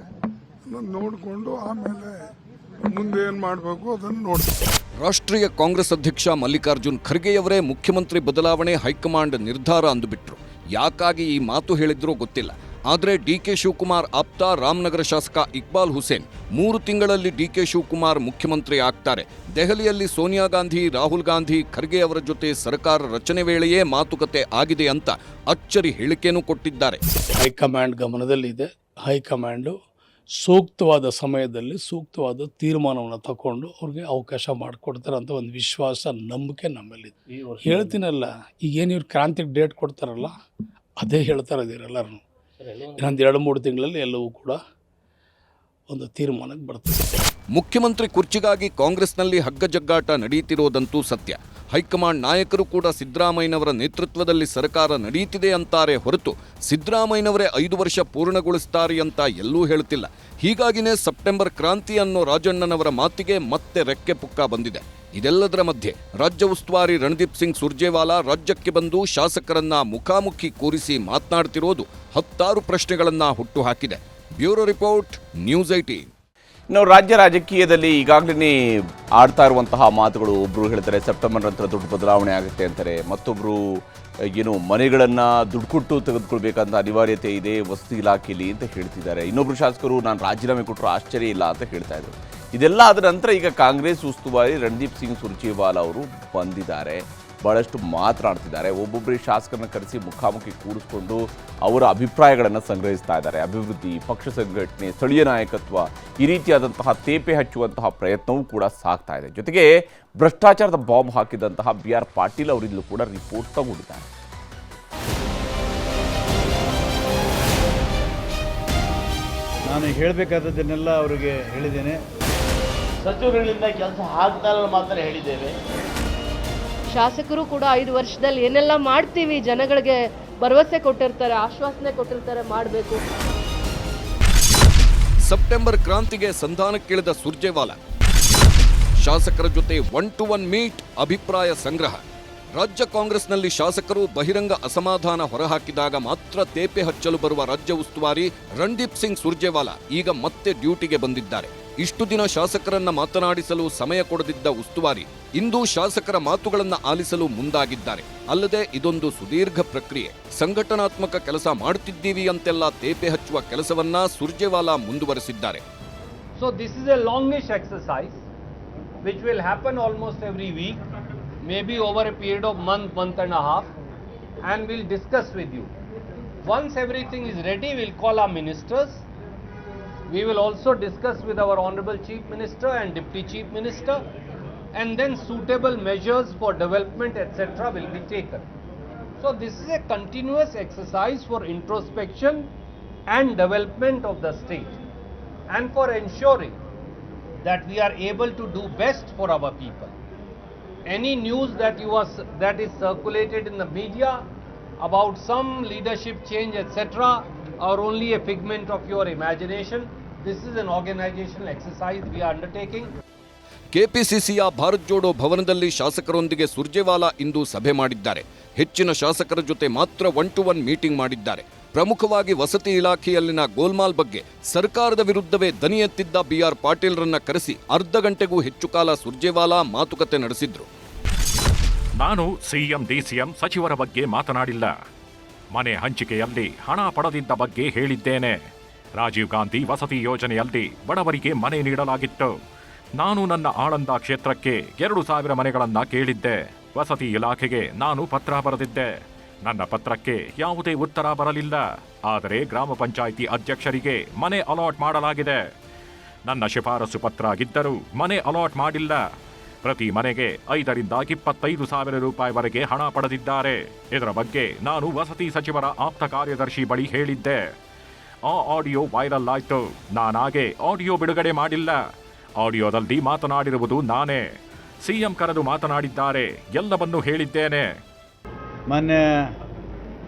ನೋಡಿಕೊಂಡು ಆಮೇಲೆ ಮುಂದೆ ಏನ್ ಮಾಡಬೇಕು ಅದನ್ನು ನೋಡ್ತಾರೆ ರಾಷ್ಟ್ರೀಯ ಕಾಂಗ್ರೆಸ್ ಅಧ್ಯಕ್ಷ ಮಲ್ಲಿಕಾರ್ಜುನ್ ಖರ್ಗೆಯವರೇ ಮುಖ್ಯಮಂತ್ರಿ ಬದಲಾವಣೆ ಹೈಕಮಾಂಡ್ ನಿರ್ಧಾರ ಅಂದುಬಿಟ್ರು. ಯಾಕಾಗಿ ಈ ಮಾತು ಹೇಳಿದ್ರೋ ಗೊತ್ತಿಲ್ಲ. ಆದರೆ ಡಿ ಕೆ ಶಿವಕುಮಾರ್ ಆಪ್ತ ರಾಮನಗರ ಶಾಸಕ ಇಕ್ಬಾಲ್ ಹುಸೇನ್ ಮೂರು ತಿಂಗಳಲ್ಲಿ ಡಿ ಕೆ ಶಿವಕುಮಾರ್ ಮುಖ್ಯಮಂತ್ರಿ ಆಗ್ತಾರೆ. ದೆಹಲಿಯಲ್ಲಿ ಸೋನಿಯಾ ಗಾಂಧಿ ರಾಹುಲ್ ಗಾಂಧಿ ಖರ್ಗೆ ಅವರ ಜೊತೆ ಸರ್ಕಾರ ರಚನೆ ವೇಳೆಯೇ ಮಾತುಕತೆ ಆಗಿದೆ ಅಂತ ಅಚ್ಚರಿ ಹೇಳಿಕೆನೂ ಕೊಟ್ಟಿದ್ದಾರೆ. ಹೈಕಮಾಂಡ್ ಗಮನದಲ್ಲಿದೆ. ಹೈಕಮಾಂಡು ಸೂಕ್ತವಾದ ಸಮಯದಲ್ಲಿ ಸೂಕ್ತವಾದ ತೀರ್ಮಾನವನ್ನು ತಗೊಂಡು ಅವ್ರಿಗೆ ಅವಕಾಶ ಮಾಡಿಕೊಡ್ತಾರೆ ಅಂತ ಒಂದು ವಿಶ್ವಾಸ ನಂಬಿಕೆ ನಮ್ಮಲ್ಲಿದೆ ಹೇಳ್ತೀನಲ್ಲ ಈಗೇನು ಇವ್ರು ಕ್ರಾಂತಿಗೆ ಡೇಟ್ ಕೊಡ್ತಾರಲ್ಲ ಅದೇ ಹೇಳ್ತಾರೆ ಇದ್ದೀರ ಎಲ್ಲರೂ ಇನ್ನೊಂದು ಎರಡು ಮೂರು ತಿಂಗಳಲ್ಲಿ ಎಲ್ಲವೂ ಕೂಡ ಒಂದು ತೀರ್ಮಾನಕ್ಕೆ ಬರ್ತದೆ. ಮುಖ್ಯಮಂತ್ರಿ ಕುರ್ಚಿಗಾಗಿ ಕಾಂಗ್ರೆಸ್ನಲ್ಲಿ ಹಗ್ಗಜಗ್ಗಾಟ ನಡೆಯುತ್ತಿರೋದಂತೂ ಸತ್ಯ. ಹೈಕಮಾಂಡ್ ನಾಯಕರು ಕೂಡ ಸಿದ್ದರಾಮಯ್ಯನವರ ನೇತೃತ್ವದಲ್ಲಿ ಸರ್ಕಾರ ನಡೆಯುತ್ತಿದೆ ಅಂತಾರೆ ಹೊರತು ಸಿದ್ದರಾಮಯ್ಯನವರೇ ಐದು ವರ್ಷ ಪೂರ್ಣಗೊಳಿಸ್ತಾರೆ ಅಂತ ಎಲ್ಲೂ ಹೇಳುತ್ತಿಲ್ಲ ಹೀಗಾಗಿನೇ ಸೆಪ್ಟೆಂಬರ್ ಕ್ರಾಂತಿ ಅನ್ನೋ ರಾಜಣ್ಣನವರ ಮಾತಿಗೆ ಮತ್ತೆ ರೆಕ್ಕೆ ಪುಕ್ಕ ಬಂದಿದೆ. ಇದೆಲ್ಲದರ ಮಧ್ಯೆ ರಾಜ್ಯ ಉಸ್ತುವಾರಿ ರಣದೀಪ್ ಸಿಂಗ್ ಸುರ್ಜೇವಾಲಾ ರಾಜ್ಯಕ್ಕೆ ಬಂದು ಶಾಸಕರನ್ನ ಮುಖಾಮುಖಿ ಕೂರಿಸಿ ಮಾತನಾಡ್ತಿರೋದು ಹತ್ತಾರು ಪ್ರಶ್ನೆಗಳನ್ನ ಹುಟ್ಟುಹಾಕಿದೆ ಬ್ಯೂರೋ ರಿಪೋರ್ಟ್, ನ್ಯೂಸ್ ಐಟೀನ್ ಇನ್ನು ರಾಜ್ಯ ರಾಜಕೀಯದಲ್ಲಿ ಈಗಾಗಲೇ ಆಡ್ತಾ ಇರುವಂತಹ ಮಾತುಗಳು ಒಬ್ಬರು ಹೇಳ್ತಾರೆ, ಸೆಪ್ಟೆಂಬರ್ ನಂತರ ದುಡ್ಡು ಬದಲಾವಣೆ ಆಗುತ್ತೆ ಅಂತಾರೆ. ಮತ್ತೊಬ್ಬರು ಏನು ಮನೆಗಳನ್ನು ದುಡ್ಡು ಕೊಟ್ಟು ತೆಗೆದುಕೊಳ್ಬೇಕಂತ ಅನಿವಾರ್ಯತೆ ಇದೆ ವಸತಿ ಇಲಾಖೆಯಲ್ಲಿ ಅಂತ ಹೇಳ್ತಿದ್ದಾರೆ. ಇನ್ನೊಬ್ಬರು ಶಾಸಕರು, ನಾನು ರಾಜೀನಾಮೆ ಕೊಟ್ಟರು ಆಶ್ಚರ್ಯ ಇಲ್ಲ ಅಂತ ಹೇಳ್ತಾ ಇದ್ದರು ಇದೆಲ್ಲ ಆದ ನಂತರ ಈಗ ಕಾಂಗ್ರೆಸ್ ಉಸ್ತುವಾರಿ ರಣದೀಪ್ ಸಿಂಗ್ ಸುರ್ಜೇವಾಲಾ ಅವರು ಬಂದಿದ್ದಾರೆ. ಬಹಳಷ್ಟು ಮಾತನಾಡ್ತಿದ್ದಾರೆ. ಒಬ್ಬೊಬ್ಬರೇ ಶಾಸಕರನ್ನ ಕರೆಸಿ ಮುಖಾಮುಖಿ ಕೂರಿಸ್ಕೊಂಡು ಅವರ ಅಭಿಪ್ರಾಯಗಳನ್ನು ಸಂಗ್ರಹಿಸ್ತಾ ಇದ್ದಾರೆ. ಅಭಿವೃದ್ಧಿ ಪಕ್ಷ ಸಂಘಟನೆ ಸ್ಥಳೀಯ ನಾಯಕತ್ವ ಈ ರೀತಿಯಾದಂತಹ ತೇಪೆ ಹಚ್ಚುವಂತಹ ಪ್ರಯತ್ನವೂ ಕೂಡ ಸಾಗ್ತಾ ಇದೆ. ಜೊತೆಗೆ ಭ್ರಷ್ಟಾಚಾರದ ಬಾಂಬ್ ಹಾಕಿದಂತಹ ಬಿ ಆರ್ ಪಾಟೀಲ್ ಅವರಿಂದಲೂ ಕೂಡ ರಿಪೋರ್ಟ್ ತಗೊಂಡಿದ್ದಾರೆ ನಾನು ಹೇಳಬೇಕಾದದ್ದನ್ನೆಲ್ಲ ಅವರಿಗೆ ಹೇಳಿದ್ದೇನೆ. ಸಚಿವರುಗಳಿಂದ ಕೆಲಸ ಆಗ್ತಾ ಮಾತ್ರ ಹೇಳಿದ್ದೇವೆ. ಶಾಸಕರು ಕೂಡ ಐದು ವರ್ಷದಲ್ಲಿ ಏನೆಲ್ಲ ಮಾಡ್ತೀವಿ, ಜನಗಳಿಗೆ ಭರವಸೆ ಕೊಟ್ಟಿರ್ತಾರೆ, ಆಶ್ವಾಸನೆ ಕೊಟ್ಟಿರ್ತಾರೆ, ಮಾಡಬೇಕು. ಸೆಪ್ಟೆಂಬರ್ ಕ್ರಾಂತಿಗೆ ಸಂಧಾನಕ್ಕಿಳಿದ ಸುರ್ಜೇವಾಲಾ. ಶಾಸಕರ ಜೊತೆ ಒನ್ ಟು ಒನ್ ಮೀಟ್ ಅಭಿಪ್ರಾಯ ಸಂಗ್ರಹ. ರಾಜ್ಯ ಕಾಂಗ್ರೆಸ್ನಲ್ಲಿ ಶಾಸಕರು ಬಹಿರಂಗ ಅಸಮಾಧಾನ ಹೊರಹಾಕಿದಾಗ ಮಾತ್ರ ತೇಪೆ ಹಚ್ಚಲು ಬರುವ ರಾಜ್ಯ ಉಸ್ತುವಾರಿ ರಣದೀಪ್ ಸಿಂಗ್ ಸುರ್ಜೇವಾಲಾ ಈಗ ಮತ್ತೆ ಡ್ಯೂಟಿಗೆ ಬಂದಿದ್ದಾರೆ. ಇಷ್ಟು ದಿನ ಶಾಸಕರನ್ನ ಮಾತನಾಡಿಸಲು ಸಮಯ ಕೊಡದಿದ್ದ ಉಸ್ತುವಾರಿ ಇಂದು ಶಾಸಕರ ಮಾತುಗಳನ್ನು ಆಲಿಸಲು ಮುಂದಾಗಿದ್ದಾರೆ. ಅಲ್ಲದೆ ಇದೊಂದು ಸುದೀರ್ಘ ಪ್ರಕ್ರಿಯೆ. ಸಂಘಟನಾತ್ಮಕ ಕೆಲಸ ಮಾಡುತ್ತಿದ್ದೀವಿ ಅಂತೆಲ್ಲ ತೇಪೆ ಹಚ್ಚುವ ಕೆಲಸವನ್ನ ಸುರ್ಜೇವಾಲಾ ಮುಂದುವರೆಸಿದ್ದಾರೆ. So this is a longish exercise which will happen almost every week may be over a period of month month and half and will discuss with you once everything is ready will call our ministers. We will also discuss with our Honorable Chief Minister and Deputy Chief Minister, and then suitable measures for development, etc., will be taken. So this is a continuous exercise for introspection and development of the state and for ensuring that we are able to do best for our people. Any news that you are that is circulated in the media about some leadership change etc are only a figment of your imagination. This is an organizational exercise we are undertaking. ಕೆಪಿಸಿಸಿಯ ಭಾರತ್ ಜೋಡೋ ಭವನದಲ್ಲಿ ಶಾಸಕರೊಂದಿಗೆ ಸುರ್ಜೇವಾಲಾ ಇಂದು ಸಭೆ ಮಾಡಿದ್ದಾರೆ. ಹೆಚ್ಚಿನ ಶಾಸಕರ ಜೊತೆ ಮಾತ್ರ one to one meeting ಮಾಡಿದ್ದಾರೆ. ಪ್ರಮುಖವಾಗಿ ವಸತಿ ಇಲಾಖೆಯಲ್ಲಿನ ಗೋಲ್ಮಾಲ್ ಬಗ್ಗೆ ಸರ್ಕಾರದ ವಿರುದ್ಧವೇ ದನಿ ಎತ್ತಿದ್ದ ಬಿಆರ್ ಪಾಟೀಲ್ರನ್ನ ಕರೆಸಿ ಅರ್ಧ ಗಂಟೆಗೂ ಹೆಚ್ಚು ಕಾಲ ಸುರ್ಜೇವಾಲಾ ಮಾತುಕತೆ ನಡೆಸಿದ್ರು. ನಾನು ಸಿಎಂ ಡಿಸಿಎಂ ಸಚಿವರ ಬಗ್ಗೆ ಮಾತನಾಡಿಲ್ಲ. ಮನೆ ಹಂಚಿಕೆಯಲ್ಲಿ ಹಣ ಪಡೆದಿದ್ದ ಬಗ್ಗೆ ಹೇಳಿದ್ದೇನೆ. ರಾಜೀವ್ ಗಾಂಧಿ ವಸತಿ ಯೋಜನೆಯಲ್ಲಿ ಬಡವರಿಗೆ ಮನೆ ನೀಡಲಾಗಿತ್ತು. ನಾನು ನನ್ನ ಆಳಂದ ಕ್ಷೇತ್ರಕ್ಕೆ ಎರಡು ಸಾವಿರ ಮನೆಗಳನ್ನು ಕೇಳಿದ್ದೆ. ವಸತಿ ಇಲಾಖೆಗೆ ನಾನು ಪತ್ರ ಬರೆದಿದ್ದೆ. ನನ್ನ ಪತ್ರಕ್ಕೆ ಯಾವುದೇ ಉತ್ತರ ಬರಲಿಲ್ಲ. ಆದರೆ ಗ್ರಾಮ ಪಂಚಾಯಿತಿ ಅಧ್ಯಕ್ಷರಿಗೆ ಮನೆ ಅಲಾಟ್ ಮಾಡಲಾಗಿದೆ. ನನ್ನ ಶಿಫಾರಸು ಪತ್ರ ಆಗಿದ್ದರೂ ಮನೆ ಅಲಾಟ್ ಮಾಡಿಲ್ಲ. ಪ್ರತಿ ಮನೆಗೆ ಐದರಿಂದ ಇಪ್ಪತ್ತೈದು ಸಾವಿರ ರೂಪಾಯಿವರೆಗೆ ಹಣ ಪಡೆದಿದ್ದಾರೆ. ಇದರ ಬಗ್ಗೆ ನಾನು ವಸತಿ ಸಚಿವರ ಆಪ್ತ ಕಾರ್ಯದರ್ಶಿ ಬಳಿ ಹೇಳಿದ್ದೆ. ಆ ಆಡಿಯೋ ವೈರಲ್ ಆಯ್ತು. ನಾನಾಗೆ ಆಡಿಯೋ ಬಿಡುಗಡೆ ಮಾಡಿಲ್ಲ. ಆಡಿಯೋದಲ್ಲಿ ಮಾತನಾಡಿರುವುದು ನಾನೇ. ಸಿಎಂ ಕರೆದು ಮಾತನಾಡಿದ್ದಾರೆ. ಎಲ್ಲವನ್ನು ಹೇಳಿದ್ದೇನೆ. ಮಾನ್ಯ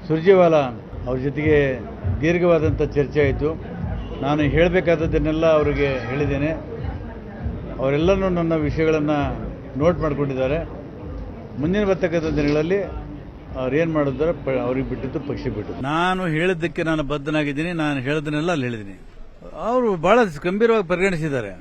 ಸುರ್ಜೇವಾಲಾ ಅವ್ರ ಜೊತೆಗೆ ದೀರ್ಘವಾದಂಥ ಚರ್ಚೆ ಆಯಿತು. ನಾನು ಹೇಳಬೇಕಾದದ್ದನ್ನೆಲ್ಲ ಅವರಿಗೆ ಹೇಳಿದ್ದೇನೆ. ಅವರೆಲ್ಲರೂ ನನ್ನ ವಿಷಯಗಳನ್ನು ನೋಟ್ ಮಾಡಿಕೊಂಡಿದ್ದಾರೆ. ಮುಂದಿನ ಬರ್ತಕ್ಕಂಥ ದಿನಗಳಲ್ಲಿ ಅವ್ರು ಏನು ಮಾಡಿದ್ರೆ? ಅವ್ರಿಗೆ ಬಿಟ್ಟಿದ್ದು ಪಕ್ಷ ಬಿಟ್ಟಿದ್ದು. ನಾನು ಹೇಳಿದ್ದಕ್ಕೆ ನಾನು ಬದ್ಧನಾಗಿದ್ದೀನಿ ನಾನು ಹೇಳದನ್ನೆಲ್ಲ ಅಲ್ಲಿ ಹೇಳಿದ್ದೀನಿ. ಅವರು ಬಹಳ ಗಂಭೀರವಾಗಿ ಪರಿಗಣಿಸಿದ್ದಾರೆ.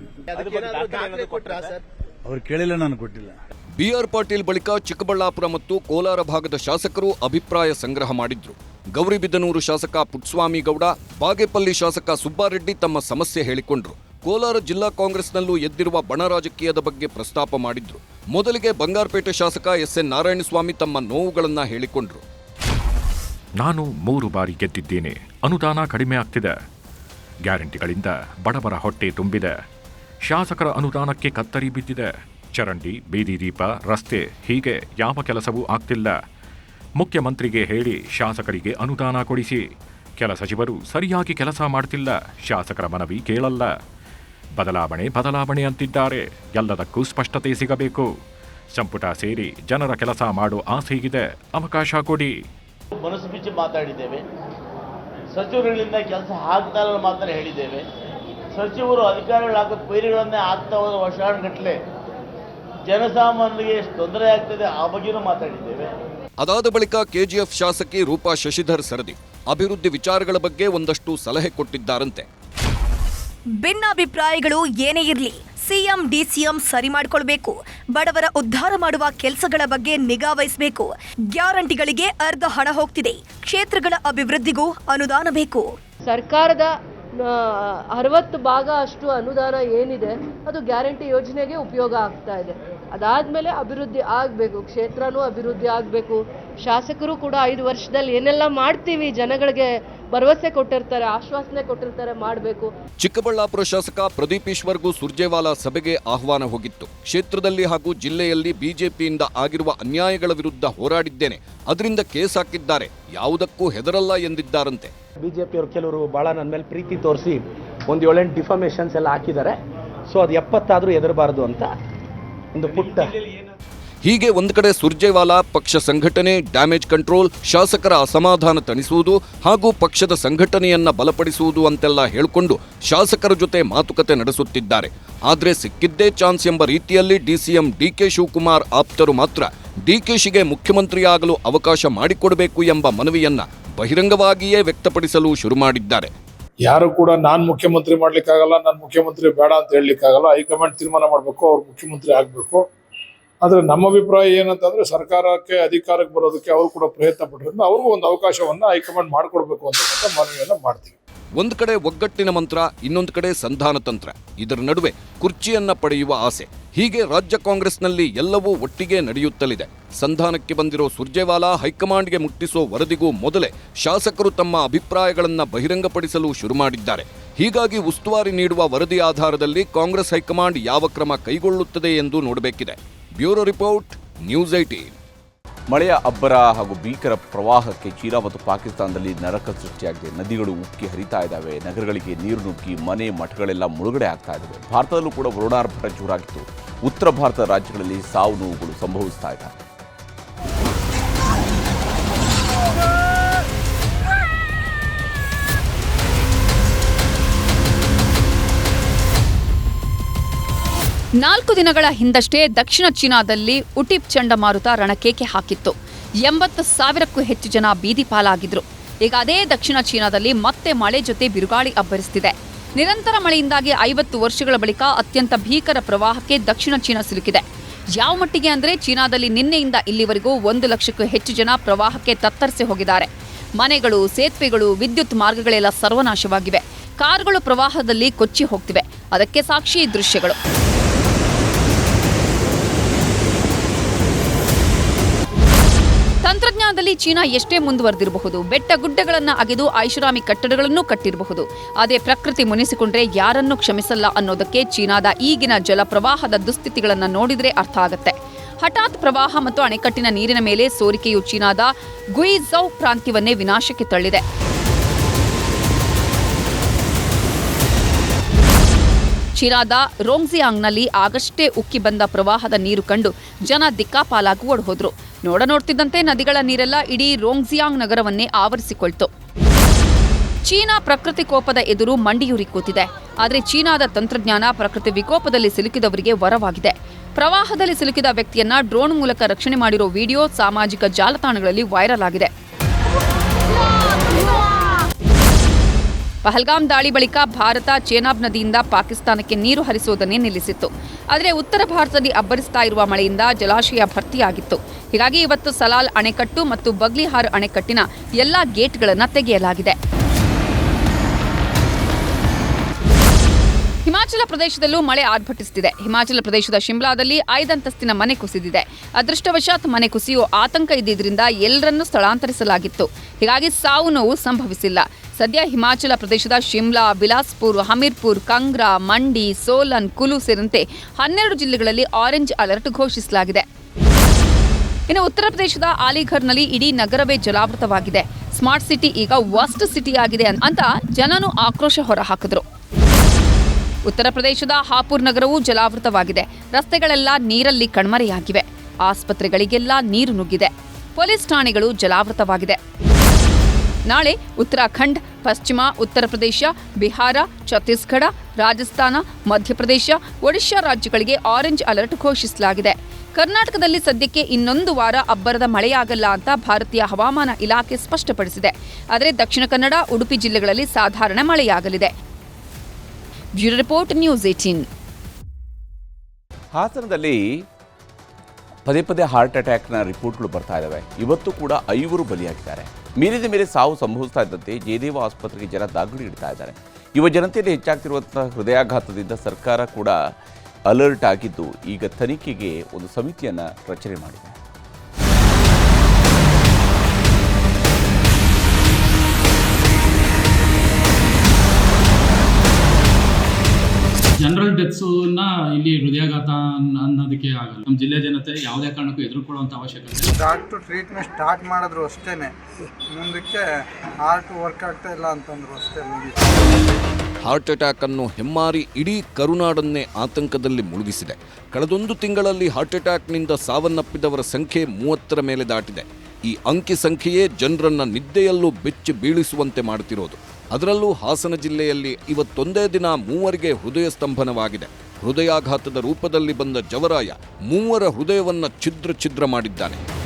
ಅವ್ರು ಕೇಳಿಲ್ಲ ನಾನು ಕೊಟ್ಟಿಲ್ಲ. ಬಿಆರ್ ಪಾಟೀಲ್ ಬಳಿಕ ಚಿಕ್ಕಬಳ್ಳಾಪುರ ಮತ್ತು ಕೋಲಾರ ಭಾಗದ ಶಾಸಕರು ಅಭಿಪ್ರಾಯ ಸಂಗ್ರಹ ಮಾಡಿದ್ರು. ಗೌರಿಬಿದನೂರು ಶಾಸಕ ಪುಟ್ಸ್ವಾಮಿ ಗೌಡ ಬಾಗೇಪಲ್ಲಿ ಶಾಸಕ ಸುಬ್ಬಾರೆಡ್ಡಿ ತಮ್ಮ ಸಮಸ್ಯೆ ಹೇಳಿಕೊಂಡ್ರು. ಕೋಲಾರ ಜಿಲ್ಲಾ ಕಾಂಗ್ರೆಸ್ನಲ್ಲೂ ಎದ್ದಿರುವ ಬಣ ರಾಜಕೀಯದ ಬಗ್ಗೆ ಪ್ರಸ್ತಾಪ ಮಾಡಿದ್ರು. ಮೊದಲಿಗೆ ಬಂಗಾರಪೇಟೆ ಶಾಸಕ ಎಸ್ ಎನ್ ನಾರಾಯಣಸ್ವಾಮಿ ತಮ್ಮ ನೋವುಗಳನ್ನ ಹೇಳಿಕೊಂಡ್ರು. ನಾನು ಮೂರು ಬಾರಿ ಗೆದ್ದಿದ್ದೇನೆ. ಅನುದಾನ ಕಡಿಮೆ ಆಗ್ತಿದೆ. ಗ್ಯಾರಂಟಿಗಳಿಂದ ಬಡವರ ಹೊಟ್ಟೆ ತುಂಬಿದೆ. ಶಾಸಕರ ಅನುದಾನಕ್ಕೆ ಕತ್ತರಿ ಬಿದ್ದಿದೆ. ಚರಂಡಿ, ಬೀದಿ ದೀಪ, ರಸ್ತೆ, ಹೀಗೆ ಯಾವ ಕೆಲಸವೂ ಆಗ್ತಿಲ್ಲ. ಮುಖ್ಯಮಂತ್ರಿಗೆ ಹೇಳಿ ಶಾಸಕರಿಗೆ ಅನುದಾನ ಕೊಡಿಸಿ. ಕೆಲ ಸಚಿವರು ಸರಿಯಾಗಿ ಕೆಲಸ ಮಾಡ್ತಿಲ್ಲ. ಶಾಸಕರ ಮನವಿ ಕೇಳಲ್ಲ. ಬದಲಾವಣೆ ಬದಲಾವಣೆ ಅಂತಿದ್ದಾರೆ. ಎಲ್ಲದಕ್ಕೂ ಸ್ಪಷ್ಟತೆ ಸಿಗಬೇಕು. ಸಂಪುಟ ಸೇರಿ ಜನರ ಕೆಲಸ ಮಾಡೋ ಆಸೆಗಿದೆ ಅವಕಾಶ ಕೊಡಿ. ಮನಸ್ಸು ಬಿಚ್ಚಿ ಮಾತಾಡಿದ್ದೇವೆ. ಸಚಿವರುಗಳಿಂದ ಕೆಲಸ ಆಗ್ತಾ ಇಲ್ಲ ಮಾತ್ರ ಹೇಳಿದ್ದೇವೆ. ಸಚಿವರು ಅಧಿಕಾರಿಗಳು ಹಾಕೋ ಪೈರುಗಳನ್ನೇ ಆಗ್ತಾ ಹೋದ ವರ್ಷಗಟ್ಟಲೆ ಜನಸಾಮಾನ್ಯರಿಗೆ ಎಷ್ಟು ತೊಂದರೆ ಆಗ್ತದೆ ಆ ಬಗ್ಗೆನೂ ಮಾತಾಡಿದ್ದೇವೆ. ಅದಾದ ಬಳಿಕ ಕೆಜಿಎಫ್ ಶಾಸಕಿ ರೂಪಾ ಶಶಿಧರ್ ಸರದಿ. ಅಭಿವೃದ್ಧಿ ವಿಚಾರಗಳ ಬಗ್ಗೆ ಒಂದಷ್ಟು ಸಲಹೆ ಕೊಟ್ಟಿದ್ದಾರಂತೆ. ಭಿನ್ನಾಭಿಪ್ರಾಯಗಳು ಏನೇ ಇರಲಿ, ಸಿಎಂ, ಡಿಸಿಎಂ ಸರಿ ಮಾಡಿಕೊಳ್ಬೇಕು. ಬಡವರ ಉದ್ಧಾರ ಮಾಡುವ ಕೆಲಸಗಳ ಬಗ್ಗೆ ನಿಗಾ ವಹಿಸಬೇಕು. ಗ್ಯಾರಂಟಿಗಳಿಗೆ ಅರ್ಧ ಹಣ ಹೋಗ್ತಿದೆ. ಕ್ಷೇತ್ರಗಳ ಅಭಿವೃದ್ಧಿಗೂ ಅನುದಾನ ಬೇಕು. ಸರ್ಕಾರದ ಅರವತ್ತು ಭಾಗ ಅಷ್ಟು ಅನುದಾನ ಏನಿದೆ, ಅದು ಗ್ಯಾರಂಟಿ ಯೋಜನೆಗೆ ಉಪಯೋಗ ಆಗ್ತಾ ಇದೆ. ಅದಾದಮೇಲೆ ಅಭಿವೃದ್ಧಿ ಆಗಬೇಕು, ಕ್ಷೇತ್ರನೂ ಅಭಿವೃದ್ಧಿ ಆಗಬೇಕು. ಶಾಸಕರು ಕೂಡ ಐದು ವರ್ಷದಲ್ಲಿ ಏನೆಲ್ಲ ಮಾಡ್ತೀವಿ ಜನಗಳಿಗೆ ಭರವಸೆ ಕೊಟ್ಟಿರ್ತಾರೆ ಆಶ್ವಾಸನೆ ಕೊಟ್ಟಿರ್ತಾರೆ ಮಾಡಬೇಕು. ಚಿಕ್ಕಬಳ್ಳಾಪುರ ಶಾಸಕ ಪ್ರದೀಪ್ ಈಶ್ವರ್ಗೂ ಸುರ್ಜೇವಾಲಾ ಸಭೆಗೆ ಆಹ್ವಾನ ಹೋಗಿತ್ತು. ಕ್ಷೇತ್ರದಲ್ಲಿ ಹಾಗೂ ಜಿಲ್ಲೆಯಲ್ಲಿ ಬಿಜೆಪಿಯಿಂದ ಆಗಿರುವ ಅನ್ಯಾಯಗಳ ವಿರುದ್ಧ ಹೋರಾಡಿದ್ದೇನೆ. ಅದರಿಂದ ಕೇಸ್ ಹಾಕಿದ್ದಾರೆ. ಯಾವುದಕ್ಕೂ ಹೆದರಲ್ಲ ಎಂದಿದ್ದಾರಂತೆ. ಬಿಜೆಪಿಯವರು ಕೆಲವರು ಬಹಳ ನನ್ನ ಮೇಲೆ ಪ್ರೀತಿ ತೋರಿಸಿ ಒಂದು ಏಳೆಂಟು ಡಿಫಾಮೇಷನ್ಸ್ ಎಲ್ಲ ಹಾಕಿದ್ದಾರೆ. ಸೊ ಅದು ಎಪ್ಪತ್ತಾದರೂ ಹೆದರಬಾರ್ದು ಅಂತ ಒಂದು ಪುಟ್ಟ ಹೀಗೆ ಒಂದು ಕಡೆ ಸುರ್ಜೇವಾಲಾ ಪಕ್ಷ ಸಂಘಟನೆ, ಡ್ಯಾಮೇಜ್ ಕಂಟ್ರೋಲ್, ಶಾಸಕರ ಅಸಮಾಧಾನ ತಣಿಸುವುದು ಹಾಗೂ ಪಕ್ಷದ ಸಂಘಟನೆಯನ್ನ ಬಲಪಡಿಸುವುದು ಅಂತೆಲ್ಲ ಹೇಳಿಕೊಂಡು ಶಾಸಕರ ಜೊತೆ ಮಾತುಕತೆ ನಡೆಸುತ್ತಿದ್ದಾರೆ. ಆದರೆ ಸಿಕ್ಕಿದ್ದೇ ಚಾನ್ಸ್ ಎಂಬ ರೀತಿಯಲ್ಲಿ ಡಿಸಿಎಂ ಡಿಕೆ ಶಿವಕುಮಾರ್ ಆಪ್ತರು ಮಾತ್ರ ಡಿಕೆಶಿಗೆ ಮುಖ್ಯಮಂತ್ರಿಯಾಗಲು ಅವಕಾಶ ಮಾಡಿಕೊಡಬೇಕು ಎಂಬ ಮನವಿಯನ್ನ ಬಹಿರಂಗವಾಗಿಯೇ ವ್ಯಕ್ತಪಡಿಸಲು ಶುರು ಮಾಡಿದ್ದಾರೆ. ಯಾರು ಕೂಡ ನಾನ್ ಮುಖ್ಯಮಂತ್ರಿ ಮಾಡ್ಲಿಕ್ಕಾಗಲ್ಲ, ನಾನು ಮುಖ್ಯಮಂತ್ರಿ ಬೇಡ ಅಂತ ಹೇಳಲಿಕ್ಕಾಗಲ್ಲ. ಹೈಕಮಾಂಡ್ ತೀರ್ಮಾನ ಮಾಡಬೇಕು, ಅವ್ರು ಮುಖ್ಯಮಂತ್ರಿ ಆಗಬೇಕು. ಆದ್ರೆ ನಮ್ಮ ಅಭಿಪ್ರಾಯ ಏನಂತಂದ್ರೆ ಸರ್ಕಾರಕ್ಕೆ ಅಧಿಕಾರಕ್ಕೆ ಬರೋದಕ್ಕೆ ಅವರು ಕೂಡ ಪ್ರಯತ್ನ ಪಟ್ಟಿರೋದ್ರಿಂದ ಅವ್ರಿಗೂ ಒಂದು ಅವಕಾಶವನ್ನ ಹೈಕಮಾಂಡ್ ಮಾಡಿಕೊಡ್ಬೇಕು ಅಂತಕ್ಕಂಥ ಮನವಿಯನ್ನ ಮಾಡ್ತೀವಿ. ಒಂದು ಕಡೆ ಒಗ್ಗಟ್ಟಿನ ಮಂತ್ರ, ಇನ್ನೊಂದು ಕಡೆ ಸಂಧಾನ ತಂತ್ರ. ಇದರ ನಡುವೆ ಕುರ್ಚಿಯನ್ನ ಪಡೆಯುವ ಆಸೆ. ಹೀಗೆ ರಾಜ್ಯ ಕಾಂಗ್ರೆಸ್ನಲ್ಲಿ ಎಲ್ಲವೂ ಒಟ್ಟಿಗೆ ನಡೆಯುತ್ತಲಿದೆ. ಸಂಧಾನಕ್ಕೆ ಬಂದಿರೋ ಸುರ್ಜೇವಾಲಾ ಹೈಕಮಾಂಡ್ಗೆ ಮುಟ್ಟಿಸೋ ವರದಿಗೂ ಮೊದಲೇ ಶಾಸಕರು ತಮ್ಮ ಅಭಿಪ್ರಾಯಗಳನ್ನು ಬಹಿರಂಗಪಡಿಸಲು ಶುರು ಮಾಡಿದ್ದಾರೆ. ಹೀಗಾಗಿ ಉಸ್ತುವಾರಿ ನೀಡುವ ವರದಿ ಆಧಾರದಲ್ಲಿ ಕಾಂಗ್ರೆಸ್ ಹೈಕಮಾಂಡ್ ಯಾವ ಕ್ರಮ ಕೈಗೊಳ್ಳುತ್ತದೆ ಎಂದು ನೋಡಬೇಕಿದೆ. ಬ್ಯೂರೋ ರಿಪೋರ್ಟ್, ನ್ಯೂಸ್ ಐಟೀನ್ ಮಳೆಯ ಅಬ್ಬರ ಹಾಗೂ ಭೀಕರ ಪ್ರವಾಹಕ್ಕೆ ಚೀನಾ ಮತ್ತು ಪಾಕಿಸ್ತಾನದಲ್ಲಿ ನರಕ ಸೃಷ್ಟಿಯಾಗಿದೆ. ನದಿಗಳು ಉಕ್ಕಿ ಹರಿತಾ ಇದ್ದಾವೆ. ನಗರಗಳಿಗೆ ನೀರು ನುಗ್ಗಿ ಮನೆ ಮಠಗಳೆಲ್ಲ ಮುಳುಗಡೆ ಆಗ್ತಾ ಇದ್ದಾವೆ. ಭಾರತದಲ್ಲೂ ಕೂಡ ವರುಣಾರ್ಭಟ ಜೋರಾಗಿತ್ತು. ಉತ್ತರ ಭಾರತದ ರಾಜ್ಯಗಳಲ್ಲಿ ಸಾವು ನೋವುಗಳು ಸಂಭವಿಸ್ತಾ ಇದ್ದಾವೆ ನಾಲ್ಕು ದಿನಗಳ ಹಿಂದಷ್ಟೇ ದಕ್ಷಿಣ ಚೀನಾದಲ್ಲಿ ಉಟಿಪ್ ಚಂಡಮಾರುತ ರಣಕೇಕೆ ಹಾಕಿತ್ತು. ಎಂಬತ್ತು ಸಾವಿರಕ್ಕೂ ಹೆಚ್ಚು ಜನ ಬೀದಿ ಪಾಲಾಗಿದ್ರು. ಈಗ ಅದೇ ದಕ್ಷಿಣ ಚೀನಾದಲ್ಲಿ ಮತ್ತೆ ಮಳೆ ಜೊತೆ ಬಿರುಗಾಳಿ ಅಬ್ಬರಿಸುತ್ತಿದೆ ನಿರಂತರ ಮಳೆಯಿಂದಾಗಿ ಐವತ್ತು ವರ್ಷಗಳ ಬಳಿಕ ಅತ್ಯಂತ ಭೀಕರ ಪ್ರವಾಹಕ್ಕೆ ದಕ್ಷಿಣ ಚೀನಾ ಸಿಲುಕಿದೆ. ಯಾವ ಮಟ್ಟಿಗೆ ಅಂದರೆ ಚೀನಾದಲ್ಲಿ ನಿನ್ನೆಯಿಂದ ಇಲ್ಲಿವರೆಗೂ ಒಂದು ಲಕ್ಷಕ್ಕೂ ಹೆಚ್ಚು ಜನ ಪ್ರವಾಹಕ್ಕೆ ತತ್ತರಿಸಿ ಹೋಗಿದ್ದಾರೆ. ಮನೆಗಳು, ಸೇತುವೆಗಳು, ವಿದ್ಯುತ್ ಮಾರ್ಗಗಳೆಲ್ಲ ಸರ್ವನಾಶವಾಗಿವೆ. ಕಾರುಗಳು ಪ್ರವಾಹದಲ್ಲಿ ಕೊಚ್ಚಿ ಹೋಗ್ತಿವೆ. ಅದಕ್ಕೆ ಸಾಕ್ಷಿ ದೃಶ್ಯಗಳು. ವಿಜ್ಞಾನದಲ್ಲಿ ಚೀನಾ ಎಷ್ಟೇ ಮುಂದುವರೆದಿರಬಹುದು, ಬೆಟ್ಟ ಗುಡ್ಡಗಳನ್ನು ಅಗೆದು ಐಷಾರಾಮಿ ಕಟ್ಟಡಗಳನ್ನು ಕಟ್ಟಿರಬಹುದು. ಅದೇ ಪ್ರಕೃತಿ ಮುನಿಸಿಕೊಂಡ್ರೆ ಯಾರನ್ನೂ ಕ್ಷಮಿಸಲ್ಲ ಅನ್ನೋದಕ್ಕೆ ಚೀನಾದ ಈಗಿನ ಜಲಪ್ರವಾಹದ ದುಸ್ಥಿತಿಗಳನ್ನು ನೋಡಿದರೆ ಅರ್ಥ ಆಗುತ್ತೆ. ಹಠಾತ್ ಪ್ರವಾಹ ಮತ್ತು ಅಣೆಕಟ್ಟಿನ ನೀರಿನ ಮೇಲೆ ಸೋರಿಕೆಯು ಚೀನಾದ ಗುಯಿಝೌ ಪ್ರಾಂತ್ಯವನ್ನೇ ವಿನಾಶಕ್ಕೆ ತಳ್ಳಿದೆ. ಚೀನಾದ ರೋಂಗ್ಸಿಯಾಂಗ್ನಲ್ಲಿ ಆಗಷ್ಟೇ ಉಕ್ಕಿ ಬಂದ ಪ್ರವಾಹದ ನೀರು ಕಂಡು ಜನ ದಿಕ್ಕಾಪಾಲಾಗಿ ಓಡ್ಹೋದ್ರು ನೋಡ ನೋಡ್ತಿದ್ದಂತೆ ನದಿಗಳ ನೀರೆಲ್ಲ ಇಡೀ ರೋಂಗ್ಸಿಯಾಂಗ್ ನಗರವನ್ನೇ ಆವರಿಸಿಕೊಳ್ತು. ಚೀನಾ ಪ್ರಕೃತಿ ಕೋಪದ ಎದುರು ಮಂಡಿಯೂರಿ ಕೂತಿದೆ. ಆದರೆ ಚೀನಾದ ತಂತ್ರಜ್ಞಾನ ಪ್ರಕೃತಿ ವಿಕೋಪದಲ್ಲಿ ಸಿಲುಕಿದವರಿಗೆ ವರವಾಗಿದೆ. ಪ್ರವಾಹದಲ್ಲಿ ಸಿಲುಕಿದ ವ್ಯಕ್ತಿಯನ್ನ ಡ್ರೋನ್ ಮೂಲಕ ರಕ್ಷಣೆ ಮಾಡಿರೋ ವಿಡಿಯೋ ಸಾಮಾಜಿಕ ಜಾಲತಾಣಗಳಲ್ಲಿ ವೈರಲ್ ಆಗಿದೆ. ಪಹಲ್ಗಾಮ್ ದಾಳಿ ಬಳಿಕ ಭಾರತ ಚೇನಾಬ್ ನದಿಯಿಂದ ಪಾಕಿಸ್ತಾನಕ್ಕೆ ನೀರು ಹರಿಸುವುದನ್ನೇ ನಿಲ್ಲಿಸಿತ್ತು. ಆದರೆ ಉತ್ತರ ಭಾರತದಲ್ಲಿ ಅಬ್ಬರಿಸ್ತಾ ಇರುವ ಮಳೆಯಿಂದ ಜಲಾಶಯ ಭರ್ತಿಯಾಗಿತ್ತು. ಹೀಗಾಗಿ ಇವತ್ತು ಸಲಾಲ್ ಅಣೆಕಟ್ಟು ಮತ್ತು ಬಗ್ಲಿಹಾರ್ ಅಣೆಕಟ್ಟಿನ ಎಲ್ಲಾ ಗೇಟ್ಗಳನ್ನು ತೆಗೆಯಲಾಗಿದೆ. ಹಿಮಾಚಲ ಪ್ರದೇಶದಲ್ಲೂ ಮಳೆ ಆರ್ಭಟಿಸುತ್ತಿದೆ ಹಿಮಾಚಲ ಪ್ರದೇಶದ ಶಿಮ್ಲಾದಲ್ಲಿ ಐದಂತಸ್ತಿನ ಮನೆ ಕುಸಿದಿದೆ. ಅದೃಷ್ಟವಶಾತ್ ಮನೆ ಕುಸಿಯೋ ಆತಂಕ ಇದ್ದಿದ್ದರಿಂದ ಎಲ್ಲರನ್ನೂ ಸ್ಥಳಾಂತರಿಸಲಾಗಿತ್ತು. ಹೀಗಾಗಿ ಸಾವು ನೋವು ಸಂಭವಿಸಿಲ್ಲ. ಸದ್ಯ ಹಿಮಾಚಲ ಪ್ರದೇಶದ ಶಿಮ್ಲಾ, ಬಿಲಾಸ್ಪುರ್, ಹಮೀರ್ಪುರ್, ಕಂಗ್ರಾ, ಮಂಡಿ, ಸೋಲನ್, ಕುಲು ಸೇರಿದಂತೆ ಹನ್ನೆರಡು ಜಿಲ್ಲೆಗಳಲ್ಲಿ ಆರೆಂಜ್ ಅಲರ್ಟ್ ಘೋಷಿಸಲಾಗಿದೆ. ಇನ್ನು ಉತ್ತರ ಪ್ರದೇಶದ ಅಲಿಘರ್ನಲ್ಲಿ ಇಡೀ ನಗರವೇ ಜಲಾವೃತವಾಗಿದೆ. ಸ್ಮಾರ್ಟ್ ಸಿಟಿ ಈಗ ವರ್ಸ್ಟ್ ಸಿಟಿ ಆಗಿದೆ ಅಂತ ಜನನು ಆಕ್ರೋಶ ಹೊರಹಾಕಿದ್ರು. ಉತ್ತರ ಪ್ರದೇಶದ ಹಾಪುರ್ ನಗರವೂ ಜಲಾವೃತವಾಗಿದೆ. ರಸ್ತೆಗಳೆಲ್ಲ ನೀರಲ್ಲಿ ಕಣ್ಮರೆಯಾಗಿವೆ. ಆಸ್ಪತ್ರೆಗಳಿಗೆಲ್ಲ ನೀರು ನುಗ್ಗಿದೆ. ಪೊಲೀಸ್ ಠಾಣೆಗಳು ಜಲಾವೃತವಾಗಿದೆ. ನಾಳೆ ಉತ್ತರಾಖಂಡ್, ಪಶ್ಚಿಮ, ಉತ್ತರ ಪ್ರದೇಶ, ಬಿಹಾರ, ಛತ್ತೀಸ್ಗಢ, ರಾಜಸ್ಥಾನ, ಮಧ್ಯಪ್ರದೇಶ, ಒಡಿಶಾ ರಾಜ್ಯಗಳಿಗೆ ಆರೆಂಜ್ ಅಲರ್ಟ್ ಘೋಷಿಸಲಾಗಿದೆ. ಕರ್ನಾಟಕದಲ್ಲಿ ಸದ್ಯಕ್ಕೆ ಇನ್ನೊಂದು ವಾರ ಅಬ್ಬರದ ಮಳೆಯಾಗಲ್ಲ ಅಂತ ಭಾರತೀಯ ಹವಾಮಾನ ಇಲಾಖೆ ಸ್ಪಷ್ಟಪಡಿಸಿದೆ. ಆದರೆ ದಕ್ಷಿಣ ಕನ್ನಡ, ಉಡುಪಿ ಜಿಲ್ಲೆಗಳಲ್ಲಿ ಸಾಧಾರಣ ಮಳೆಯಾಗಲಿದೆ. ಬ್ಯೂರೋ ರಿಪೋರ್ಟ್, ನ್ಯೂಸ್ ಏಟೀನ್ ಹಾಸನದಲ್ಲಿ ಪದೇ ಪದೇ ಹಾರ್ಟ್ ಅಟ್ಯಾಕ್ನ ರಿಪೋರ್ಟ್ಗಳು ಬರ್ತಾ ಇದ್ದಾವೆ ಇವತ್ತು ಕೂಡ ಐವರು ಬಲಿಯಾಗಿದ್ದಾರೆ. ಮೀರಿದ ಮೇಲೆ ಸಾವು ಸಂಭವಿಸ್ತಾ ಇದ್ದಂತೆ ಜಯದೇವ ಆಸ್ಪತ್ರೆಗೆ ಜನ ದಾಗುಡಿ ಇಡ್ತಾ ಇದ್ದಾರೆ. ಯುವ ಜನತೆಯಲ್ಲಿ ಹೆಚ್ಚಾಗ್ತಿರುವಂತಹ ಹೃದಯಾಘಾತದಿಂದ ಸರ್ಕಾರ ಕೂಡ ಅಲರ್ಟ್ ಆಗಿದ್ದು, ಈಗ ತನಿಖೆಗೆ ಒಂದು ಸಮಿತಿಯನ್ನು ರಚನೆ ಮಾಡಿದೆ. ಜನರಲ್ ಡೆತ್ಸ್ನ ಇಲ್ಲಿ ಹೃದಯಾಘಾತ ಅನ್- ಅನ್ನೋದಕ್ಕೆ ಆಗಲ್ಲ. ನಮ್ಮ ಜಿಲ್ಲೆ ಜನತೆ ಯಾವುದೇ ಕಾರಣಕ್ಕೂ ಎದುರುಕೊಳ್ಳುವಂಥ ಅವಶ್ಯಕತೆ ಡಾಕ್ಟ್ರು ಟ್ರೀಟ್ಮೆಂಟ್ ಸ್ಟಾರ್ಟ್ ಮಾಡಿದ್ರು ಅಷ್ಟೇನೆ. ಮುಂದಕ್ಕೆ ಹಾರ್ಟ್ ವರ್ಕ್ ಆಗ್ತಾ ಇಲ್ಲ ಅಂತಂದ್ರು ಅಷ್ಟೇ ಹಾರ್ಟ್ ಅಟ್ಯಾಕ್ ಅನ್ನು ಹೆಮ್ಮಾರಿ ಇಡೀ ಕರುನಾಡನ್ನೇ ಆತಂಕದಲ್ಲಿ ಮುಳುಗಿಸಿದೆ. ಕಳೆದೊಂದು ತಿಂಗಳಲ್ಲಿ ಹಾರ್ಟ್ ಅಟ್ಯಾಕ್ನಿಂದ ಸಾವನ್ನಪ್ಪಿದವರ ಸಂಖ್ಯೆ ಮೂವತ್ತರ ಮೇಲೆ ದಾಟಿದೆ. ಈ ಅಂಕಿ ಸಂಖ್ಯೆಯೇ ಜನರನ್ನ ನಿದ್ದೆಯಲ್ಲೂ ಬೆಚ್ಚಿ ಬೀಳಿಸುವಂತೆ ಮಾಡುತ್ತಿರೋದು ಅದರಲ್ಲೂ ಹಾಸನ ಜಿಲ್ಲೆಯಲ್ಲಿ ಇವತ್ತೊಂದೇ ದಿನ ಮೂವರಿಗೆ ಹೃದಯ ಸ್ತಂಭನವಾಗಿದೆ. ಹೃದಯಾಘಾತದ ರೂಪದಲ್ಲಿ ಬಂದ ಜವರಾಯ ಮೂವರ ಹೃದಯವನ್ನು ಛಿದ್ರ ಛಿದ್ರ ಮಾಡಿದ್ದಾನೆ.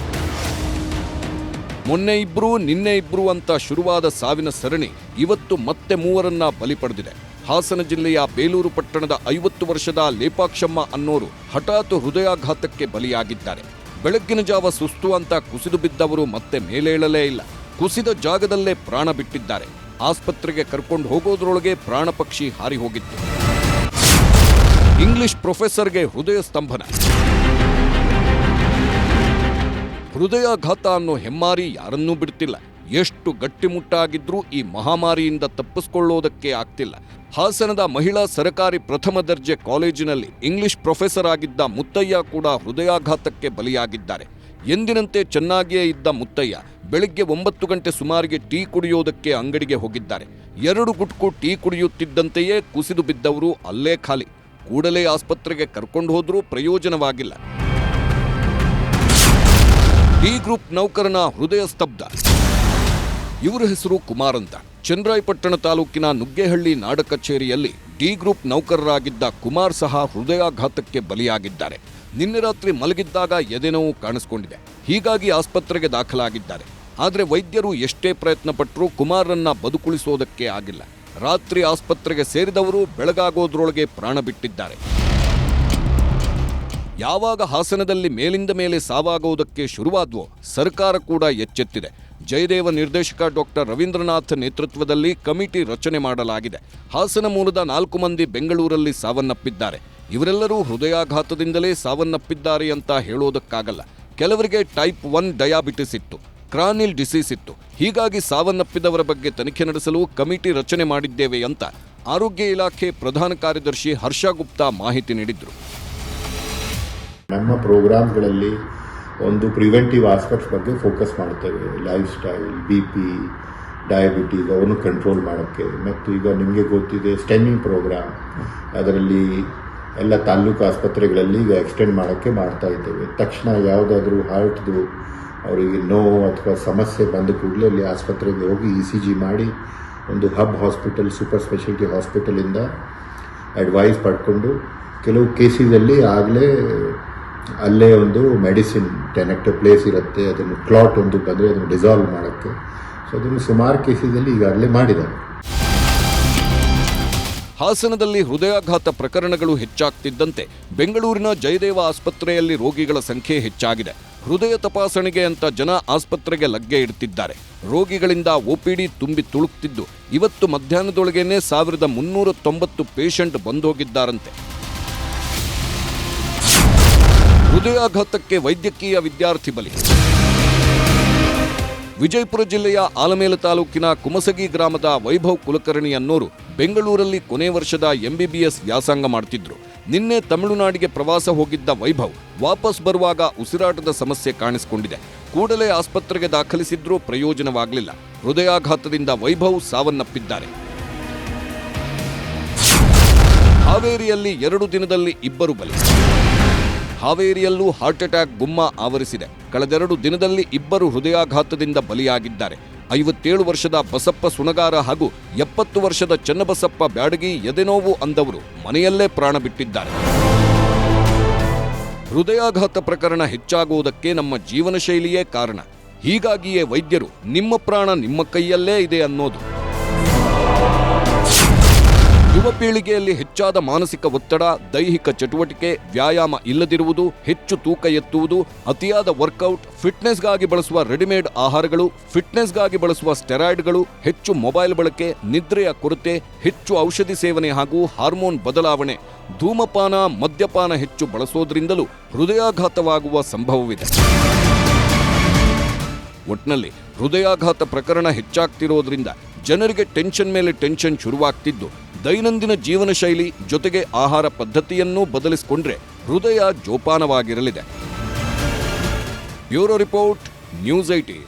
ಮೊನ್ನೆ ಇಬ್ರು, ನಿನ್ನೆ ಇಬ್ರು ಅಂತ ಶುರುವಾದ ಸಾವಿನ ಸರಣಿ ಇವತ್ತು ಮತ್ತೆ ಮೂವರನ್ನ ಬಲಿ ಪಡೆದಿದೆ. ಹಾಸನ ಜಿಲ್ಲೆಯ ಬೇಲೂರು ಪಟ್ಟಣದ ಐವತ್ತು ವರ್ಷದ ಲೇಪಾಕ್ಷಮ್ಮ ಅನ್ನೋರು ಹಠಾತ್ ಹೃದಯಾಘಾತಕ್ಕೆ ಬಲಿಯಾಗಿದ್ದಾರೆ. ಬೆಳಗ್ಗಿನ ಜಾವ ಸುಸ್ತು ಅಂತ ಕುಸಿದು ಬಿದ್ದವರು ಮತ್ತೆ ಮೇಲೇಳಲೇ ಇಲ್ಲ. ಕುಸಿದ ಜಾಗದಲ್ಲೇ ಪ್ರಾಣ ಬಿಟ್ಟಿದ್ದಾರೆ. ಆಸ್ಪತ್ರೆಗೆ ಕರ್ಕೊಂಡು ಹೋಗೋದ್ರೊಳಗೆ ಪ್ರಾಣ ಪಕ್ಷಿ ಹಾರಿ ಹೋಗಿತ್ತು. ಇಂಗ್ಲಿಷ್ ಪ್ರೊಫೆಸರ್ಗೆ ಹೃದಯ ಸ್ತಂಭನ. ಹೃದಯಾಘಾತ ಅನ್ನೋ ಹೆಮ್ಮಾರಿ ಯಾರನ್ನೂ ಬಿಡ್ತಿಲ್ಲ. ಎಷ್ಟು ಗಟ್ಟಿಮುಟ್ಟಾಗಿದ್ರೂ ಈ ಮಹಾಮಾರಿಯಿಂದ ತಪ್ಪಿಸ್ಕೊಳ್ಳೋದಕ್ಕೆ ಆಗ್ತಿಲ್ಲ. ಹಾಸನದ ಮಹಿಳಾ ಸರಕಾರಿ ಪ್ರಥಮ ದರ್ಜೆ ಕಾಲೇಜಿನಲ್ಲಿ ಇಂಗ್ಲಿಷ್ ಪ್ರೊಫೆಸರ್ ಆಗಿದ್ದ ಮುತ್ತಯ್ಯ ಕೂಡ ಹೃದಯಾಘಾತಕ್ಕೆ ಬಲಿಯಾಗಿದ್ದಾರೆ. ಎಂದಿನಂತೆ ಚೆನ್ನಾಗಿಯೇ ಇದ್ದ ಮುತ್ತಯ್ಯ ಬೆಳಿಗ್ಗೆ ಒಂಬತ್ತು ಗಂಟೆ ಸುಮಾರಿಗೆ ಟೀ ಕುಡಿಯೋದಕ್ಕೆ ಅಂಗಡಿಗೆ ಹೋಗಿದ್ದಾರೆ. ಎರಡು ಗುಟ್ಕು ಟೀ ಕುಡಿಯುತ್ತಿದ್ದಂತೆಯೇ ಕುಸಿದು ಬಿದ್ದವರು ಅಲ್ಲೇ ಖಾಲಿ. ಕೂಡಲೇ ಆಸ್ಪತ್ರೆಗೆ ಕರ್ಕೊಂಡು ಹೋದರೂ ಪ್ರಯೋಜನವಾಗಿಲ್ಲ. ಡಿ ಗ್ರೂಪ್ ನೌಕರನ ಹೃದಯ ಸ್ತಬ್ಧ. ಇವರ ಹೆಸರು ಕುಮಾರ್ ಅಂತ. ಚಂದ್ರಾಯಪಟ್ಟಣ ತಾಲೂಕಿನ ನುಗ್ಗೇಹಳ್ಳಿ ನಾಡ ಕಚೇರಿಯಲ್ಲಿ ಡಿ ಗ್ರೂಪ್ ನೌಕರರಾಗಿದ್ದ ಕುಮಾರ್ ಸಹ ಹೃದಯಾಘಾತಕ್ಕೆ ಬಲಿಯಾಗಿದ್ದಾರೆ. ನಿನ್ನೆ ರಾತ್ರಿ ಮಲಗಿದ್ದಾಗ ಎದೆನೋವು ಕಾಣಿಸಿಕೊಂಡಿದೆ. ಹೀಗಾಗಿ ಆಸ್ಪತ್ರೆಗೆ ದಾಖಲಾಗಿದ್ದಾರೆ. ಆದರೆ ವೈದ್ಯರು ಎಷ್ಟೇ ಪ್ರಯತ್ನ ಪಟ್ಟರೂ ಕುಮಾರನ್ನ ಬದುಕುಳಿಸೋದಕ್ಕೆ ಆಗಿಲ್ಲ. ರಾತ್ರಿ ಆಸ್ಪತ್ರೆಗೆ ಸೇರಿದವರು ಬೆಳಗಾಗೋದ್ರೊಳಗೆ ಪ್ರಾಣ ಬಿಟ್ಟಿದ್ದಾರೆ. ಯಾವಾಗ ಹಾಸನದಲ್ಲಿ ಮೇಲಿಂದ ಮೇಲೆ ಸಾವಾಗುವುದಕ್ಕೆ ಶುರುವಾದ್ವೋ ಸರ್ಕಾರ ಕೂಡ ಎಚ್ಚೆತ್ತಿದೆ. ಜಯದೇವ ನಿರ್ದೇಶಕ ಡಾಕ್ಟರ್ ರವೀಂದ್ರನಾಥ್ ನೇತೃತ್ವದಲ್ಲಿ ಕಮಿಟಿ ರಚನೆ ಮಾಡಲಾಗಿದೆ. ಹಾಸನ ಮೂಲದ ನಾಲ್ಕು ಮಂದಿ ಬೆಂಗಳೂರಲ್ಲಿ ಸಾವನ್ನಪ್ಪಿದ್ದಾರೆ. ಇವರೆಲ್ಲರೂ ಹೃದಯಾಘಾತದಿಂದಲೇ ಸಾವನ್ನಪ್ಪಿದ್ದಾರೆ ಅಂತ ಹೇಳೋದಕ್ಕಾಗಲ್ಲ. ಕೆಲವರಿಗೆ ಟೈಪ್ ಒನ್ ಡಯಾಬಿಟಿಸ್ ಇತ್ತು. ಕ್ರಾನಿಲ್ ಡಿಸೀಸ್ ಇತ್ತು. ಹೀಗಾಗಿ ಸಾವನ್ನಪ್ಪಿದವರ ಬಗ್ಗೆ ತನಿಖೆ ನಡೆಸಲು ಕಮಿಟಿ ರಚನೆ ಮಾಡಿದ್ದೇವೆ ಅಂತ ಆರೋಗ್ಯ ಇಲಾಖೆ ಪ್ರಧಾನ ಕಾರ್ಯದರ್ಶಿ ಹರ್ಷ ಗುಪ್ತಾ ಮಾಹಿತಿ ನೀಡಿದ್ರು. ನಮ್ಮ ಪ್ರೋಗ್ರಾಮ್ಗಳಲ್ಲಿ ಒಂದು ಪ್ರಿವೆಂಟಿವ್ ಆಸ್ಪೆಕ್ಟ್ಸ್ ಬಗ್ಗೆ ಫೋಕಸ್ ಮಾಡ್ತೇವೆ lifestyle, B P, diabetes ಅವನ್ನು ಕಂಟ್ರೋಲ್ ಮಾಡೋಕ್ಕೆ. ಮತ್ತು ಈಗ ನಿಮಗೆ ಗೊತ್ತಿದೆ ಸ್ಟೆಮಿಂಗ್ ಪ್ರೋಗ್ರಾಮ್. ಅದರಲ್ಲಿ ಎಲ್ಲ ತಾಲೂಕು ಆಸ್ಪತ್ರೆಗಳಲ್ಲಿ ಈಗ ಎಕ್ಸ್ಟೆಂಡ್ ಮಾಡೋಕ್ಕೆ ಮಾಡ್ತಾ ಇದ್ದೇವೆ. ತಕ್ಷಣ ಯಾವುದಾದ್ರೂ ಹಾರ್ಟ್ದು ಅವರಿಗೆ ನೋವು ಅಥವಾ ಸಮಸ್ಯೆ ಬಂದ ಕೂಡಲೇ ಅಲ್ಲಿ ಆಸ್ಪತ್ರೆಗೆ ಹೋಗಿ ಇ ಸಿ ಜಿ ಮಾಡಿ ಒಂದು ಹಬ್ ಹಾಸ್ಪಿಟಲ್, ಸೂಪರ್ ಸ್ಪೆಷಾಲಿಟಿ ಹಾಸ್ಪಿಟಲಿಂದ ಅಡ್ವೈಸ್ ಪಡ್ಕೊಂಡು ಕೆಲವು ಕೇಸಿದಲ್ಲಿ ಆಗಲೇ ಅಲ್ಲೇ ಒಂದು ಮೆಡಿಸಿನ್ ಟೆನೆಕ್ಟ್ ಪ್ಲೇಸ್ ಇರುತ್ತೆ, ಅದನ್ನು ಕ್ಲಾಟ್ ಒಂದು ಬಂದರೆ ಅದನ್ನು ಡಿಸಾಲ್ವ್ ಮಾಡೋಕ್ಕೆ. ಸೊ ಅದನ್ನು ಸುಮಾರು ಕೇಸಿದಲ್ಲಿ ಈಗಾಗಲೇ ಮಾಡಿದ್ದಾರೆ. ಹಾಸನದಲ್ಲಿ ಹೃದಯಾಘಾತ ಪ್ರಕರಣಗಳು ಹೆಚ್ಚಾಗ್ತಿದ್ದಂತೆ ಬೆಂಗಳೂರಿನ ಜಯದೇವ ಆಸ್ಪತ್ರೆಯಲ್ಲಿ ರೋಗಿಗಳ ಸಂಖ್ಯೆ ಹೆಚ್ಚಾಗಿದೆ. ಹೃದಯ ತಪಾಸಣೆಗೆ ಅಂತ ಜನ ಆಸ್ಪತ್ರೆಗೆ ಲಗ್ಗೆ ಇಡ್ತಿದ್ದಾರೆ. ರೋಗಿಗಳಿಂದ ಒಪಿಡಿ ತುಂಬಿ ತುಳುಕ್ತಿದ್ದು. ಇವತ್ತು ಮಧ್ಯಾಹ್ನದೊಳಗೇನೆ ಸಾವಿರದ ಮುನ್ನೂರ ತೊಂಬತ್ತು ಪೇಷಂಟ್ ಬಂದೋಗಿದ್ದಾರಂತೆ. ಹೃದಯಾಘಾತಕ್ಕೆ ವೈದ್ಯಕೀಯ ವಿದ್ಯಾರ್ಥಿ ಬಲಿ. ವಿಜಯಪುರ ಜಿಲ್ಲೆಯ ಆಲಮೇಲು ತಾಲೂಕಿನ ಕುಮಸಗಿ ಗ್ರಾಮದ ವೈಭವ್ ಕುಲಕರ್ಣಿ ಅನ್ನೋರು ಬೆಂಗಳೂರಲ್ಲಿ ಕೊನೆ ವರ್ಷದ ಎಂಬಿಬಿಎಸ್ ವ್ಯಾಸಂಗ ಮಾಡ್ತಿದ್ರು. ನಿನ್ನೆ ತಮಿಳುನಾಡಿಗೆ ಪ್ರವಾಸ ಹೋಗಿದ್ದ ವೈಭವ್ ವಾಪಸ್ ಬರುವಾಗ ಉಸಿರಾಟದ ಸಮಸ್ಯೆ ಕಾಣಿಸಿಕೊಂಡಿದೆ. ಕೂಡಲೇ ಆಸ್ಪತ್ರೆಗೆ ದಾಖಲಿಸಿದ್ರೂ ಪ್ರಯೋಜನವಾಗಲಿಲ್ಲ. ಹೃದಯಾಘಾತದಿಂದ ವೈಭವ್ ಸಾವನ್ನಪ್ಪಿದ್ದಾರೆ. ಹಾವೇರಿಯಲ್ಲಿ ಎರಡು ದಿನದಲ್ಲಿ ಇಬ್ಬರು ಬಲಿ ಹಾವೇರಿಯಲ್ಲೂ ಹಾರ್ಟ್ ಅಟ್ಯಾಕ್ ಗುಮ್ಮ ಆವರಿಸಿದೆ. ಕಳೆದೆರಡು ದಿನದಲ್ಲಿ ಇಬ್ಬರು ಹೃದಯಾಘಾತದಿಂದ ಬಲಿಯಾಗಿದ್ದಾರೆ. ಐವತ್ತೇಳು ವರ್ಷದ ಬಸಪ್ಪ ಸುಣಗಾರ ಹಾಗೂ ಎಪ್ಪತ್ತು ವರ್ಷದ ಚನ್ನಬಸಪ್ಪ ಬ್ಯಾಡಗಿ ಎದೆನೋವು ಅಂದವರು ಮನೆಯಲ್ಲೇ ಪ್ರಾಣ ಬಿಟ್ಟಿದ್ದಾರೆ. ಹೃದಯಾಘಾತ ಪ್ರಕರಣ ಹೆಚ್ಚಾಗುವುದಕ್ಕೆ ನಮ್ಮ ಜೀವನ ಶೈಲಿಯೇ ಕಾರಣ. ಹೀಗಾಗಿಯೇ ವೈದ್ಯರು ನಿಮ್ಮ ಪ್ರಾಣ ನಿಮ್ಮ ಕೈಯಲ್ಲೇ ಇದೆ ಅನ್ನೋದು. ಯುವ ಪೀಳಿಗೆಯಲ್ಲಿ ಹೆಚ್ಚಾದ ಮಾನಸಿಕ ಒತ್ತಡ, ದೈಹಿಕ ಚಟುವಟಿಕೆ, ವ್ಯಾಯಾಮ ಇಲ್ಲದಿರುವುದು, ಹೆಚ್ಚು ತೂಕ ಎತ್ತುವುದು, ಅತಿಯಾದ ವರ್ಕೌಟ್, ಫಿಟ್ನೆಸ್ಗಾಗಿ ಬಳಸುವ ರೆಡಿಮೇಡ್ ಆಹಾರಗಳು, ಫಿಟ್ನೆಸ್ಗಾಗಿ ಬಳಸುವ ಸ್ಟೆರಾಯ್ಡ್ಗಳು, ಹೆಚ್ಚು ಮೊಬೈಲ್ ಬಳಕೆ, ನಿದ್ರೆಯ ಕೊರತೆ, ಹೆಚ್ಚು ಔಷಧಿ ಸೇವನೆ ಹಾಗೂ ಹಾರ್ಮೋನ್ ಬದಲಾವಣೆ, ಧೂಮಪಾನ, ಮದ್ಯಪಾನ ಹೆಚ್ಚು ಬಳಸೋದ್ರಿಂದಲೂ ಹೃದಯಾಘಾತವಾಗುವ ಸಂಭವವಿದೆ. ಒಟ್ನಲ್ಲಿ ಹೃದಯಾಘಾತ ಪ್ರಕರಣ ಹೆಚ್ಚಾಗ್ತಿರೋದ್ರಿಂದ ಜನರಿಗೆ ಟೆನ್ಷನ್ ಮೇಲೆ ಟೆನ್ಷನ್ ಶುರುವಾಗ್ತಿದ್ದು. ದೈನಂದಿನ ಜೀವನ ಶೈಲಿ ಜೊತೆಗೆ ಆಹಾರ ಪದ್ಧತಿಯನ್ನೂ ಬದಲಿಸಿಕೊಂಡ್ರೆ ಹೃದಯ ಜೋಪಾನವಾಗಿರಲಿದೆ. Bureau report, news IT